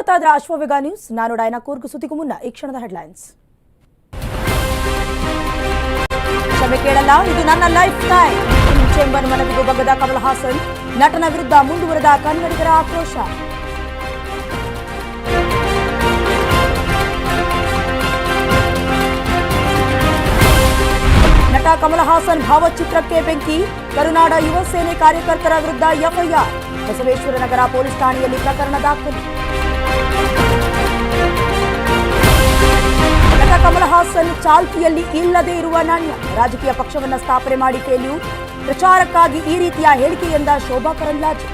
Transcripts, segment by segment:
ನೋಡ್ತಾ ಇದ್ರೆ ಅಶ್ವವೇಗ ನ್ಯೂಸ್. ನಾನು ಡೈನಾ ಕೂರ್ಗು. ಸುದ್ದಿಗೂ ಮುನ್ನ ಈ ಕ್ಷಣದ ಹೆಡ್ಲೈನ್ಸ್. ಕ್ಷಮೆ ಕೇಳಲ್ಲ, ಇದು ನನ್ನ ಲೈಫ್ ಸ್ಟೈಲ್ ಚೇಂಬರ್ ಮನವಿಗೂ ಬಗ್ಗದ ಕಮಲ್ ಹಾಸನ್. ನಟನ ವಿರುದ್ಧ ಮುಂದುವರೆದ ಕನ್ನಡಿಗರ ಆಕ್ರೋಶ. ನಟ ಕಮಲ್ ಹಾಸನ್ ಭಾವಚಿತ್ರಕ್ಕೆ ಬೆಂಕಿ. ಕರುನಾಡ ಯುವ ಸೇನೆ ಕಾರ್ಯಕರ್ತರ ವಿರುದ್ಧ ಎಫ್ಐಆರ್. ಬಸವೇಶ್ವರ ನಗರ ಪೊಲೀಸ್ ಠಾಣೆಯಲ್ಲಿ ಪ್ರಕರಣ ದಾಖಲು. ಕಮಲ್ ಹಾಸನ್ ಚಾಲ್ತಿಯಲ್ಲಿ ಇಲ್ಲದೇ ಇರುವ ನಾಣ್ಯ. ರಾಜಕೀಯ ಪಕ್ಷವನ್ನು ಸ್ಥಾಪನೆ ಮಾಡಿ ಕೇಳಿಯು ಪ್ರಚಾರಕ್ಕಾಗಿ ಈ ರೀತಿಯ ಹೇಳಿಕೆಯಿಂದ ಶೋಭಾ ಕರಂದ್ಲಾಜೆ.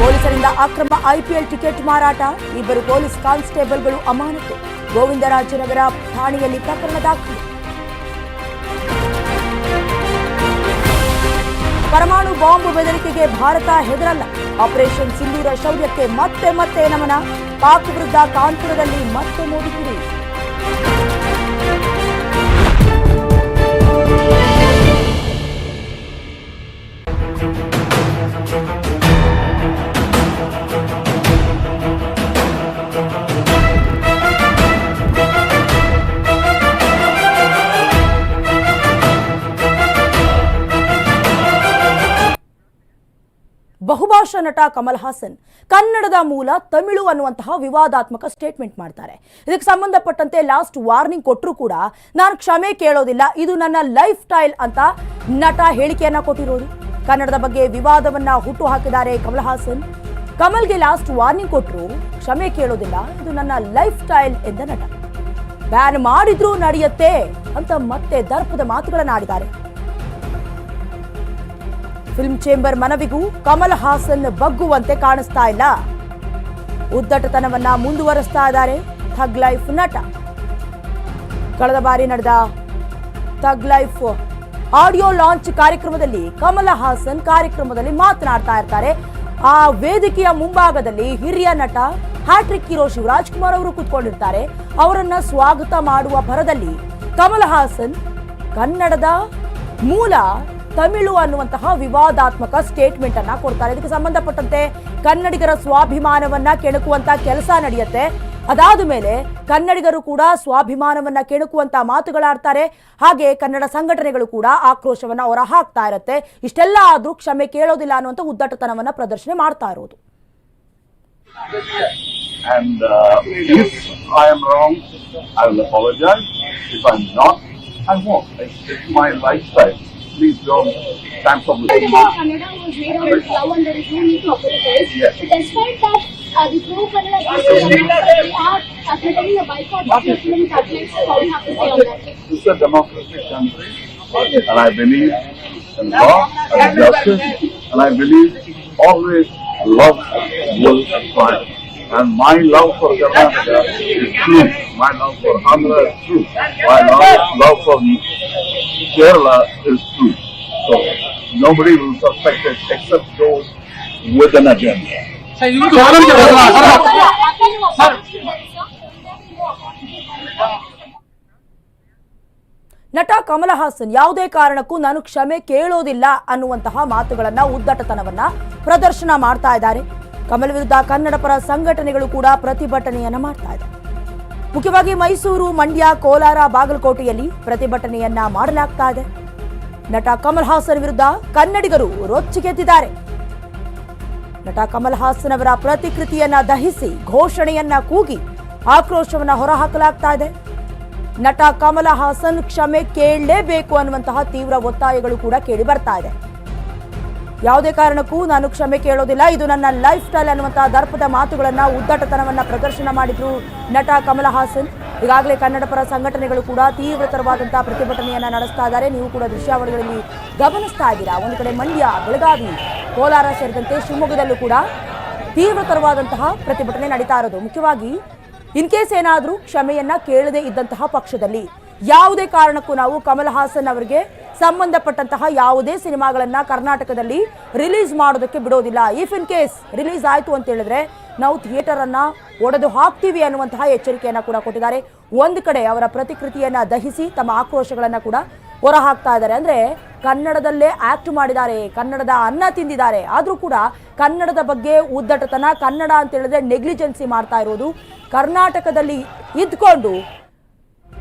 ಪೊಲೀಸರಿಂದ ಅಕ್ರಮ ಐಪಿಎಲ್ ಟಿಕೆಟ್ ಮಾರಾಟ, ಇಬ್ಬರು ಪೊಲೀಸ್ ಕಾನ್ಸ್ಟೇಬಲ್ಗಳು ಅಮಾನತು. ಗೋವಿಂದರಾಜನಗರ ಠಾಣೆಯಲ್ಲಿ ಪ್ರಕರಣ ದಾಖಲು. ಪರಮಾಣು ಬಾಂಬ್ ಬೆದರಿಕೆಗೆ ಭಾರತ ಹೆದರಲ್ಲ. ಆಪರೇಷನ್ ಸಿಂಧೂರ ಶೌರ್ಯಕ್ಕೆ ಮತ್ತೆ ಮತ್ತೆ ನಮನ. ಪಾಕ್ ವಿರುದ್ಧ ಕಾನ್ಪುರದಲ್ಲಿ ಮತ್ತೆ ಮೋದಿ ಬಹುಭಾಷಾ ನಟ ಕಮಲ್ ಹಾಸನ್ ಕನ್ನಡದ ಮೂಲ ತಮಿಳು ಅನ್ನುವಂತಹ ವಿವಾದಾತ್ಮಕ ಸ್ಟೇಟ್ಮೆಂಟ್ ಮಾಡ್ತಾರೆ. ಇದಕ್ಕೆ ಸಂಬಂಧಪಟ್ಟಂತೆ ಲಾಸ್ಟ್ ವಾರ್ನಿಂಗ್ ಕೊಟ್ಟರು ಕೂಡ ನಾನು ಕ್ಷಮೆ ಕೇಳೋದಿಲ್ಲ, ಇದು ನನ್ನ ಲೈಫ್ ಸ್ಟೈಲ್ ಅಂತ ನಟ ಹೇಳಿಕೆಯನ್ನ ಕೊಟ್ಟಿರೋದು. ಕನ್ನಡದ ಬಗ್ಗೆ ವಿವಾದವನ್ನ ಹುಟ್ಟು ಹಾಕಿದ್ದಾರೆ ಕಮಲ್ ಹಾಸನ್. ಕಮಲ್ಗೆ ಲಾಸ್ಟ್ ವಾರ್ನಿಂಗ್ ಕೊಟ್ಟರು ಕ್ಷಮೆ ಕೇಳೋದಿಲ್ಲ, ಇದು ನನ್ನ ಲೈಫ್ ಸ್ಟೈಲ್ ಎಂದ ನಟ. ಬ್ಯಾನ್ ಮಾಡಿದ್ರೂ ನಡೆಯುತ್ತೆ ಅಂತ ಮತ್ತೆ ದರ್ಪದ ಮಾತುಗಳನ್ನ ಆಡಿದ್ದಾರೆ. ಫಿಲ್ಮ್ ಚೇಂಬರ್ ಮನವಿಗೂ ಕಮಲ್ ಹಾಸನ್ ಬಗ್ಗುವಂತೆ ಕಾಣಿಸ್ತಾ ಇಲ್ಲ. ಉದ್ದಟತನವನ್ನ ಮುಂದುವರಿಸ್ತಾ ಇದ್ದಾರೆ ಥಗ್ ಲೈಫ್ ನಟ. ಕಳೆದ ಬಾರಿ ನಡೆದ ಥಗ್ ಲೈಫ್ ಆಡಿಯೋ ಲಾಂಚ್ ಕಾರ್ಯಕ್ರಮದಲ್ಲಿ ಕಮಲ ಹಾಸನ್ ಕಾರ್ಯಕ್ರಮದಲ್ಲಿ ಮಾತನಾಡ್ತಾ ಇರ್ತಾರೆ. ಆ ವೇದಿಕೆಯ ಮುಂಭಾಗದಲ್ಲಿ ಹಿರಿಯ ನಟ ಹ್ಯಾಟ್ರಿಕ್ ಹೀರೋ ಶಿವರಾಜ್ ಕುಮಾರ್ ಅವರು ಕೂತ್ಕೊಂಡಿರ್ತಾರೆ. ಅವರನ್ನ ಸ್ವಾಗತ ಮಾಡುವ ಭರದಲ್ಲಿ ಕಮಲ್ ಹಾಸನ್ ಕನ್ನಡದ ಮೂಲ ತಮಿಳು ಅನ್ನುವಂತಹ ವಿವಾದಾತ್ಮಕ ಸ್ಟೇಟ್ಮೆಂಟ್ ಅನ್ನ ಕೊಡ್ತಾರೆ ಇದಕ್ಕೆ ಸಂಬಂಧಪಟ್ಟಂತೆ ಕನ್ನಡಿಗರ ಸ್ವಾಭಿಮಾನವನ್ನ ಕೆಣಕುವಂತ ಕೆಲಸ ನಡೆಯುತ್ತೆ ಅದಾದ ಮೇಲೆ ಕನ್ನಡಿಗರು ಕೂಡ ಸ್ವಾಭಿಮಾನವನ್ನ ಕೆಣಕುವಂತ ಮಾತುಗಳಾಡ್ತಾರೆ ಹಾಗೆ ಕನ್ನಡ ಸಂಘಟನೆಗಳು ಕೂಡ ಆಕ್ರೋಶವನ್ನ ಹೊರ ಹಾಕ್ತಾ ಇರುತ್ತೆ ಇಷ್ಟೆಲ್ಲ ಆದ್ರೂ ಕ್ಷಮೆ ಕೇಳೋದಿಲ್ಲ ಅನ್ನುವಂಥ ಉದ್ದಟತನವನ್ನ ಪ್ರದರ್ಶನ ಮಾಡ್ತಾ ಇರೋದು uh, I will apologize. If I'm not, I won't. It's my lifestyle. Please don't But me. Kannada was made out of love and there is no need to apologize. Yes. Despite that, uh, the pro Kannada people are uh, threatening a boycott of your film satellites. How do you have to say on that? This is a democratic country, and I believe in law and justice, and I believe always love will triumph. And my love for Karnataka is true. My love for Andhra is true. My love, love for Kerala is true. So nobody will suspect it except those with an agenda. ನಟ ಕಮಲ ಹಾಸನ್ ಯಾವುದೇ ಕಾರಣಕ್ಕೂ ನಾನು ಕ್ಷಮೆ ಕೇಳೋದಿಲ್ಲ ಅನ್ನುವಂತಹ ಮಾತುಗಳನ್ನ ಉದ್ದಟತನವನ್ನ ಪ್ರದರ್ಶನ ಮಾಡ್ತಾ ಇದ್ದಾರೆ ಕಮಲ್ ವಿರುದ್ಧ ಕನ್ನಡ ಪರ ಸಂಘಟನೆಗಳು ಕೂಡ ಪ್ರತಿಭಟನೆಯನ್ನ ಮಾಡ್ತಾ ಇದೆ. ಮುಖ್ಯವಾಗಿ ಮೈಸೂರು, ಮಂಡ್ಯ, ಕೋಲಾರ, ಬಾಗಲಕೋಟೆಯಲ್ಲಿ ಪ್ರತಿಭಟನೆಯನ್ನ ಮಾಡಲಾಗ್ತಾ ಇದೆ. ನಟ ಕಮಲ್ ಹಾಸನ್ ವಿರುದ್ಧ ಕನ್ನಡಿಗರು ರೊಚ್ಚಿಗೆದ್ದಿದ್ದಾರೆ ನಟ ಕಮಲ್ ಹಾಸನ್ ಅವರ ಪ್ರತಿಕೃತಿಯನ್ನ ದಹಿಸಿ ಘೋಷಣೆಯನ್ನ ಕೂಗಿ ಆಕ್ರೋಶವನ್ನ ಹೊರಹಾಕಲಾಗ್ತಾ ಇದೆ. ನಟ ಕಮಲ್ ಹಾಸನ್ ಕ್ಷಮೆ ಕೇಳಲೇಬೇಕು ಅನ್ನುವಂತಹ ತೀವ್ರ ಒತ್ತಾಯಗಳು ಕೂಡ ಕೇಳಿ ಬರ್ತಾ ಇದೆ. ಯಾವುದೇ ಕಾರಣಕ್ಕೂ ನಾನು ಕ್ಷಮೆ ಕೇಳೋದಿಲ್ಲ. ಇದು ನನ್ನ ಲೈಫ್ ಸ್ಟೈಲ್ ಅನ್ನುವಂತಹ ದರ್ಪದ ಮಾತುಗಳನ್ನು, ಉದ್ದಟತನವನ್ನ ಪ್ರದರ್ಶನ ಮಾಡಿದ್ರು ನಟ ಕಮಲ ಹಾಸನ್. ಈಗಾಗಲೇ ಕನ್ನಡ ಪರ ಸಂಘಟನೆಗಳು ಕೂಡ ತೀವ್ರತರವಾದಂಥ ಪ್ರತಿಭಟನೆಯನ್ನ ನಡೆಸ್ತಾ ಇದ್ದಾರೆ. ನೀವು ಕೂಡ ದೃಶ್ಯಾವಳಿಗಳಲ್ಲಿ ಗಮನಿಸ್ತಾ ಇದ್ದೀರಾ? ಒಂದು ಕಡೆ ಮಂಡ್ಯ, ಬೆಳಗಾವಿ, ಕೋಲಾರ ಸೇರಿದಂತೆ ಶಿವಮೊಗ್ಗದಲ್ಲೂ ಕೂಡ ತೀವ್ರತರವಾದಂತಹ ಪ್ರತಿಭಟನೆ ನಡೀತಾ ಇರೋದು. ಮುಖ್ಯವಾಗಿ, ಇನ್ ಕೇಸ್ ಏನಾದರೂ ಕ್ಷಮೆಯನ್ನ ಕೇಳದೇ ಇದ್ದಂತಹ ಪಕ್ಷದಲ್ಲಿ. ಯಾವುದೇ ಕಾರಣಕ್ಕೂ ನಾವು ಕಮಲ್ ಹಾಸನ್ ಅವರಿಗೆ ಸಂಬಂಧಪಟ್ಟಂತಹ ಯಾವುದೇ ಸಿನಿಮಾಗಳನ್ನ ಕರ್ನಾಟಕದಲ್ಲಿ ರಿಲೀಸ್ ಮಾಡೋದಕ್ಕೆ ಬಿಡೋದಿಲ್ಲ. ಇಫ್ ಇನ್ ಕೇಸ್ ರಿಲೀಸ್ ಆಯಿತು ಅಂತ ಹೇಳಿದ್ರೆ ನಾವು ಥಿಯೇಟರನ್ನು ಒಡೆದು ಹಾಕ್ತೀವಿ ಅನ್ನುವಂತಹ ಎಚ್ಚರಿಕೆಯನ್ನ ಕೂಡ ಕೊಟ್ಟಿದ್ದಾರೆ. ಒಂದು ಕಡೆ ಅವರ ಪ್ರತಿಕೃತಿಯನ್ನು ದಹಿಸಿ ತಮ್ಮ ಆಕ್ರೋಶಗಳನ್ನ ಕೂಡ ಹೊರ ಹಾಕ್ತಾ ಇದ್ದಾರೆ. ಅಂದ್ರೆ ಕನ್ನಡದಲ್ಲೇ ಆಕ್ಟ್ ಮಾಡಿದ್ದಾರೆ, ಕನ್ನಡದ ಅನ್ನ ತಿಂದಿದ್ದಾರೆ. ಆದರೂ ಕೂಡ ಕನ್ನಡದ ಬಗ್ಗೆ ಉದ್ದಟತನ, ಕನ್ನಡ ಅಂತ ಹೇಳಿದ್ರೆ ನೆಗ್ಲಿಜೆನ್ಸಿ ಮಾಡ್ತಾ ಇರೋದು ಕರ್ನಾಟಕದಲ್ಲಿ ಇದ್ಕೊಂಡು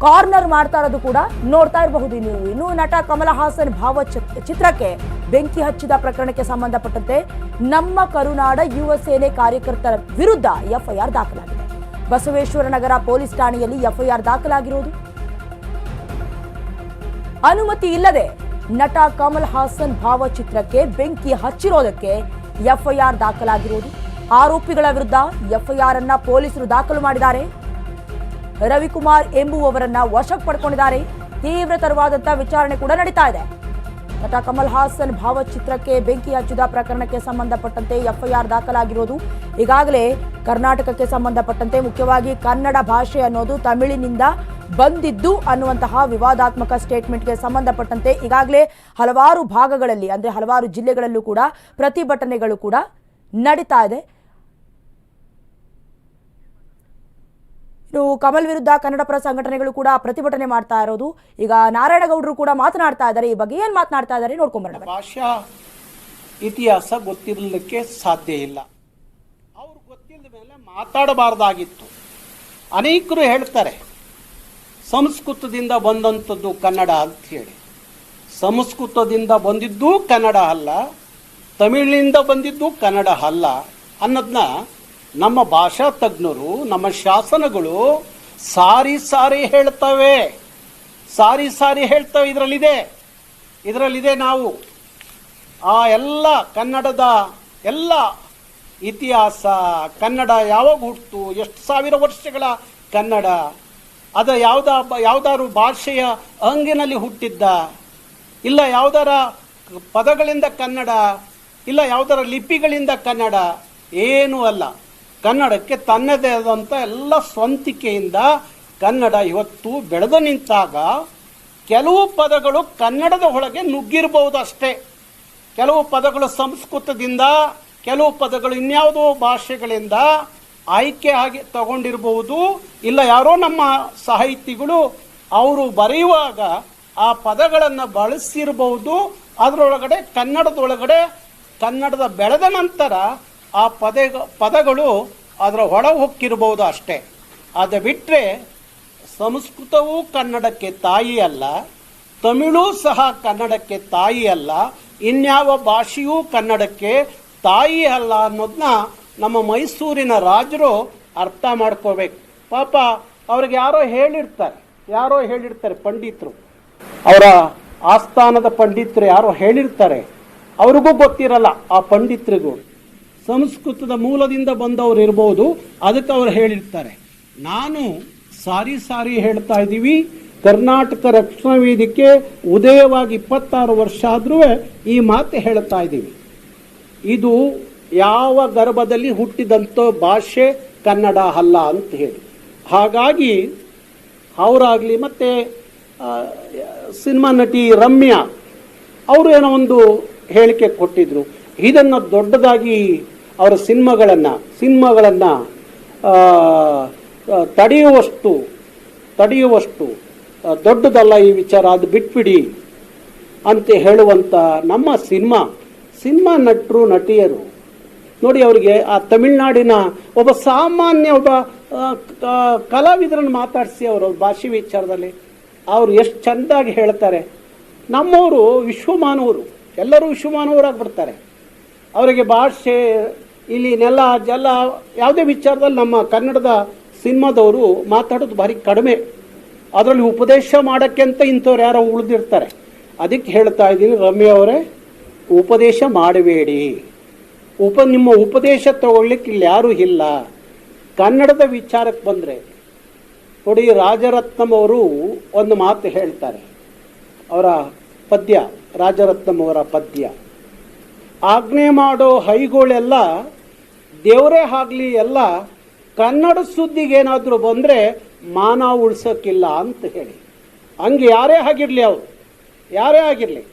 ಕಾರ್ನರ್ ಮಾಡ್ತಾ ಇರೋದು ಕೂಡ ನೋಡ್ತಾ ಇರಬಹುದು ನೀವು. ಇನ್ನು ನಟ ಕಮಲ ಹಾಸನ್ ಭಾವ ಚಿತ್- ಚಿತ್ರಕ್ಕೆ ಬೆಂಕಿ ಹಚ್ಚಿದ ಪ್ರಕರಣಕ್ಕೆ ಸಂಬಂಧಪಟ್ಟಂತೆ ನಮ್ಮ ಕರುನಾಡ ಯುವ ಸೇನೆ ಕಾರ್ಯಕರ್ತರ ವಿರುದ್ಧ ಎಫ್ಐಆರ್ ದಾಖಲಾಗಿದೆ. ಬಸವೇಶ್ವರ ನಗರ ಪೊಲೀಸ್ ಠಾಣೆಯಲ್ಲಿ ಎಫ್ಐಆರ್ ದಾಖಲಾಗಿರುವುದು. ಅನುಮತಿ ಇಲ್ಲದೆ ನಟ ಕಮಲ್ ಹಾಸನ್ ಭಾವಚಿತ್ರಕ್ಕೆ ಬೆಂಕಿ ಹಚ್ಚಿರೋದಕ್ಕೆ ಎಫ್ಐಆರ್ ದಾಖಲಾಗಿರುವುದು. ಆರೋಪಿಗಳ ವಿರುದ್ಧ ಎಫ್ಐಆರ್ ಅನ್ನ ಪೊಲೀಸರು ದಾಖಲು ಮಾಡಿದ್ದಾರೆ. ರವಿಕುಮಾರ್ ಎಂಬುವವರನ್ನ ವಶಕ್ಕೆ ಪಡ್ಕೊಂಡಿದ್ದಾರೆ. ತೀವ್ರತರವಾದಂತಹ ವಿಚಾರಣೆ ಕೂಡ ನಡೀತಾ ಇದೆ. ನಟ ಕಮಲ್ ಹಾಸನ್ ಭಾವಚಿತ್ರಕ್ಕೆ ಬೆಂಕಿ ಹಚ್ಚಿದ ಪ್ರಕರಣಕ್ಕೆ ಸಂಬಂಧಪಟ್ಟಂತೆ ಎಫ್ಐಆರ್ ದಾಖಲಾಗಿರೋದು ಈಗಾಗಲೇ ಕರ್ನಾಟಕಕ್ಕೆ ಸಂಬಂಧಪಟ್ಟಂತೆ. ಮುಖ್ಯವಾಗಿ ಕನ್ನಡ ಭಾಷೆ ಅನ್ನೋದು ತಮಿಳಿನಿಂದ ಬಂದಿದ್ದು ಅನ್ನುವಂತಹ ವಿವಾದಾತ್ಮಕ ಸ್ಟೇಟ್ಮೆಂಟ್ಗೆ ಸಂಬಂಧಪಟ್ಟಂತೆ. ಈಗಾಗಲೇ ಹಲವಾರು ಭಾಗಗಳಲ್ಲಿ, ಅಂದ್ರೆ ಹಲವಾರು ಜಿಲ್ಲೆಗಳಲ್ಲೂ ಕೂಡ ಪ್ರತಿಭಟನೆಗಳು ಕೂಡ ನಡೀತಾ ಇದೆ. ಇನ್ನು ಕಮಲ್ ವಿರುದ್ಧ ಕನ್ನಡಪರ ಸಂಘಟನೆಗಳು ಕೂಡ ಪ್ರತಿಭಟನೆ ಮಾಡ್ತಾ ಇರೋದು. ಈಗ ನಾರಾಯಣಗೌಡರು ಕೂಡ ಮಾತನಾಡ್ತಾ ಇದ್ದಾರೆ. ಈ ಬಗ್ಗೆ ಏನ್ ಮಾತನಾಡ್ತಾ ಇದ್ದಾರೆ ನೋಡ್ಕೊಂಬರೋಣ. ಭಾಷಾ ಇತಿಹಾಸ ಗೊತ್ತಿರಲಿಕ್ಕೆ ಸಾಧ್ಯ ಇಲ್ಲ. ಅವ್ರು ಗೊತ್ತಿಲ್ಲದ ಮೇಲೆ ಮಾತಾಡಬಾರ್ದಾಗಿತ್ತು. ಅನೇಕರು ಹೇಳ್ತಾರೆ, ಸಂಸ್ಕೃತದಿಂದ ಬಂದಂಥದ್ದು ಕನ್ನಡ ಅಂತ ಹೇಳಿ. ಸಂಸ್ಕೃತದಿಂದ ಬಂದಿದ್ದು ಕನ್ನಡ ಅಲ್ಲ, ತಮಿಳಿನಿಂದ ಬಂದಿದ್ದು ಕನ್ನಡ ಅಲ್ಲ ಅನ್ನೋದನ್ನ ನಮ್ಮ ಭಾಷಾ ತಜ್ಞರು, ನಮ್ಮ ಶಾಸನಗಳು ಸಾರಿ ಸಾರಿ ಹೇಳ್ತವೆ. ಸಾರಿ ಸಾರಿ ಹೇಳ್ತವೆ, ಇದರಲ್ಲಿದೆ. ಇದರಲ್ಲಿದೆ ನಾವು. ಆ ಎಲ್ಲ ಕನ್ನಡದ ಎಲ್ಲ ಇತಿಹಾಸ, ಕನ್ನಡ ಯಾವಾಗ ಹುಟ್ಟಿತು ಎಷ್ಟು ಸಾವಿರ ವರ್ಷಗಳ ಕನ್ನಡ, ಅದ ಯಾವ್ದ ಯಾವ್ದಾದ್ರು ಭಾಷೆಯ ಅಂಗಿನಲ್ಲಿ ಹುಟ್ಟಿದ್ದ, ಇಲ್ಲ ಯಾವ್ದಾರ ಪದಗಳಿಂದ ಕನ್ನಡ, ಇಲ್ಲ ಯಾವ್ದಾರ ಲಿಪಿಗಳಿಂದ ಕನ್ನಡ, ಏನೂ ಅಲ್ಲ. ಕನ್ನಡಕ್ಕೆ ತನ್ನದೇ ಆದಂಥ ಎಲ್ಲ ಸ್ವಂತಿಕೆಯಿಂದ ಕನ್ನಡ ಇವತ್ತು ಬೆಳೆದು ನಿಂತಾಗ ಕೆಲವು ಪದಗಳು ಕನ್ನಡದ ಒಳಗೆ ನುಗ್ಗಿರಬಹುದು ಅಷ್ಟೇ ಕೆಲವು ಪದಗಳು ಸಂಸ್ಕೃತದಿಂದ, ಕೆಲವು ಪದಗಳು ಇನ್ಯಾವುದೋ ಭಾಷೆಗಳಿಂದ ಆಯ್ಕೆ ಆಗಿ ತಗೊಂಡಿರಬಹುದು. ಇಲ್ಲ, ಯಾರೋ ನಮ್ಮ ಸಾಹಿತಿಗಳು ಅವರು ಬರೆಯುವಾಗ ಆ ಪದಗಳನ್ನು ಬಳಸಿರಬಹುದು. ಅದರೊಳಗಡೆ, ಕನ್ನಡದೊಳಗಡೆ, ಕನ್ನಡದ ಬೆಳೆದ ನಂತರ ಆ ಪದ, ಪದಗಳು ಅದರ ಒಳ ಹೊಕ್ಕಿರಬಹುದು ಅಷ್ಟೇ. ಅದು ಬಿಟ್ಟರೆ ಸಂಸ್ಕೃತವೂ ಕನ್ನಡಕ್ಕೆ ತಾಯಿ ಅಲ್ಲ, ತಮಿಳು ಸಹ ಕನ್ನಡಕ್ಕೆ ತಾಯಿ ಅಲ್ಲ, ಇನ್ಯಾವ ಭಾಷೆಯೂ ಕನ್ನಡಕ್ಕೆ ತಾಯಿ ಅಲ್ಲ ಅನ್ನೋದನ್ನ ನಮ್ಮ ಮೈಸೂರಿನ ರಾಜರು ಅರ್ಥ ಮಾಡ್ಕೋಬೇಕು. ಪಾಪ ಅವ್ರಿಗೆ ಯಾರೋ ಹೇಳಿರ್ತಾರೆ ಯಾರೋ ಹೇಳಿರ್ತಾರೆ ಪಂಡಿತರು. ಅವರ ಆಸ್ಥಾನದ ಪಂಡಿತರು ಯಾರೋ ಹೇಳಿರ್ತಾರೆ, ಅವ್ರಿಗೂ ಗೊತ್ತಿರಲ್ಲ ಆ ಪಂಡಿತರಿಗೂ. ಸಂಸ್ಕೃತದ ಮೂಲದಿಂದ ಬಂದವರು ಇರ್ಬೋದು, ಅದಕ್ಕೆ ಅವರು ಹೇಳಿರ್ತಾರೆ. ನಾನು ಸಾರಿ ಸಾರಿ ಹೇಳ್ತಾ ಇದ್ದೀವಿ, ಕರ್ನಾಟಕ ರಕ್ಷಣಾ ವೇದಿಕೆ ಉದಯವಾಗಿ ಇಪ್ಪತ್ತಾರು ವರ್ಷ ಆದ್ರೂ ಈ ಮಾತು ಹೇಳ್ತಾ ಇದ್ದೀವಿ. ಇದು ಯಾವ ಗರ್ಭದಲ್ಲಿ ಹುಟ್ಟಿದಂಥ ಭಾಷೆ ಕನ್ನಡ ಅಲ್ಲ ಅಂತ ಹೇಳಿ. ಹಾಗಾಗಿ ಅವರಾಗಲಿ ಮತ್ತು ಸಿನಿಮಾ ನಟಿ ರಮ್ಯಾ, ಅವರು ಏನೋ ಒಂದು ಹೇಳಿಕೆ ಕೊಟ್ಟಿದ್ರು. ಇದನ್ನು ದೊಡ್ಡದಾಗಿ ಅವರ ಸಿನಿಮಾಗಳನ್ನು ಸಿನಿಮಾಗಳನ್ನು ತಡೆಯುವಷ್ಟು ತಡೆಯುವಷ್ಟು ದೊಡ್ಡದಲ್ಲ ಈ ವಿಚಾರ, ಅದು ಬಿಟ್ಬಿಡಿ ಅಂತ ಹೇಳುವಂಥ ನಮ್ಮ ಸಿನಿಮಾ ಸಿನಿಮಾ ನಟರು, ನಟಿಯರು. ನೋಡಿ ಅವರಿಗೆ ಆ ತಮಿಳ್ನಾಡಿನ ಒಬ್ಬ ಸಾಮಾನ್ಯ ಒಬ್ಬ ಕಲಾವಿದರನ್ನು ಮಾತಾಡಿಸಿ ಅವರು ಭಾಷೆ ವಿಚಾರದಲ್ಲಿ, ಅವರು ಎಷ್ಟು ಚೆಂದಾಗಿ ಹೇಳ್ತಾರೆ. ನಮ್ಮವರು ವಿಶ್ವಮಾನವರು, ಎಲ್ಲರೂ ವಿಶ್ವಮಾನವರಾಗಿ ಬಿಡ್ತಾರೆ ಅವರಿಗೆ ಭಾಷೆ ಇಲ್ಲಿ ನೆಲ, ಜಲ, ಯಾವುದೇ ವಿಚಾರದಲ್ಲಿ ನಮ್ಮ ಕನ್ನಡದ ಸಿನಿಮಾದವರು ಮಾತಾಡೋದು ಭಾರಿ ಕಡಿಮೆ. ಅದರಲ್ಲಿ ಉಪದೇಶ ಮಾಡೋಕ್ಕೆ ಅಂತ ಇಂಥವ್ರು ಯಾರೋ ಉಳಿದಿರ್ತಾರೆ. ಅದಕ್ಕೆ ಹೇಳ್ತಾ ಇದ್ದೀನಿ ರಮ್ಯ ಅವರೇ, ಉಪದೇಶ ಮಾಡಬೇಡಿ. ಉಪ, ನಿಮ್ಮ ಉಪದೇಶ ತಗೊಳ್ಳಿಕ್ಕೆ ಇಲ್ಲಿ ಯಾರೂ ಇಲ್ಲ. ಕನ್ನಡದ ವಿಚಾರಕ್ಕೆ ಬಂದರೆ, ನೋಡಿ ರಾಜರತ್ನಂ ಅವರು ಒಂದು ಮಾತು ಹೇಳ್ತಾರೆ. ಅವರ ಪದ್ಯ, ರಾಜರತ್ನಂ ಅವರ ಪದ್ಯ. ಆಜ್ಞೆ ಮಾಡೋ ಹೈಗಳೆಲ್ಲ ದೇವರೇ ಆಗಲಿ ಎಲ್ಲ ಕನ್ನಡ ಸುದ್ದಿಗೇನಾದರೂ ಬಂದರೆ ಮಾನ ಉಳ್ಸೋಕ್ಕಿಲ್ಲ ಅಂತ ಹೇಳಿ. ಹಂಗೆ ಯಾರೇ ಆಗಿರಲಿ ಅವರು, ಯಾರೇ ಆಗಿರಲಿ,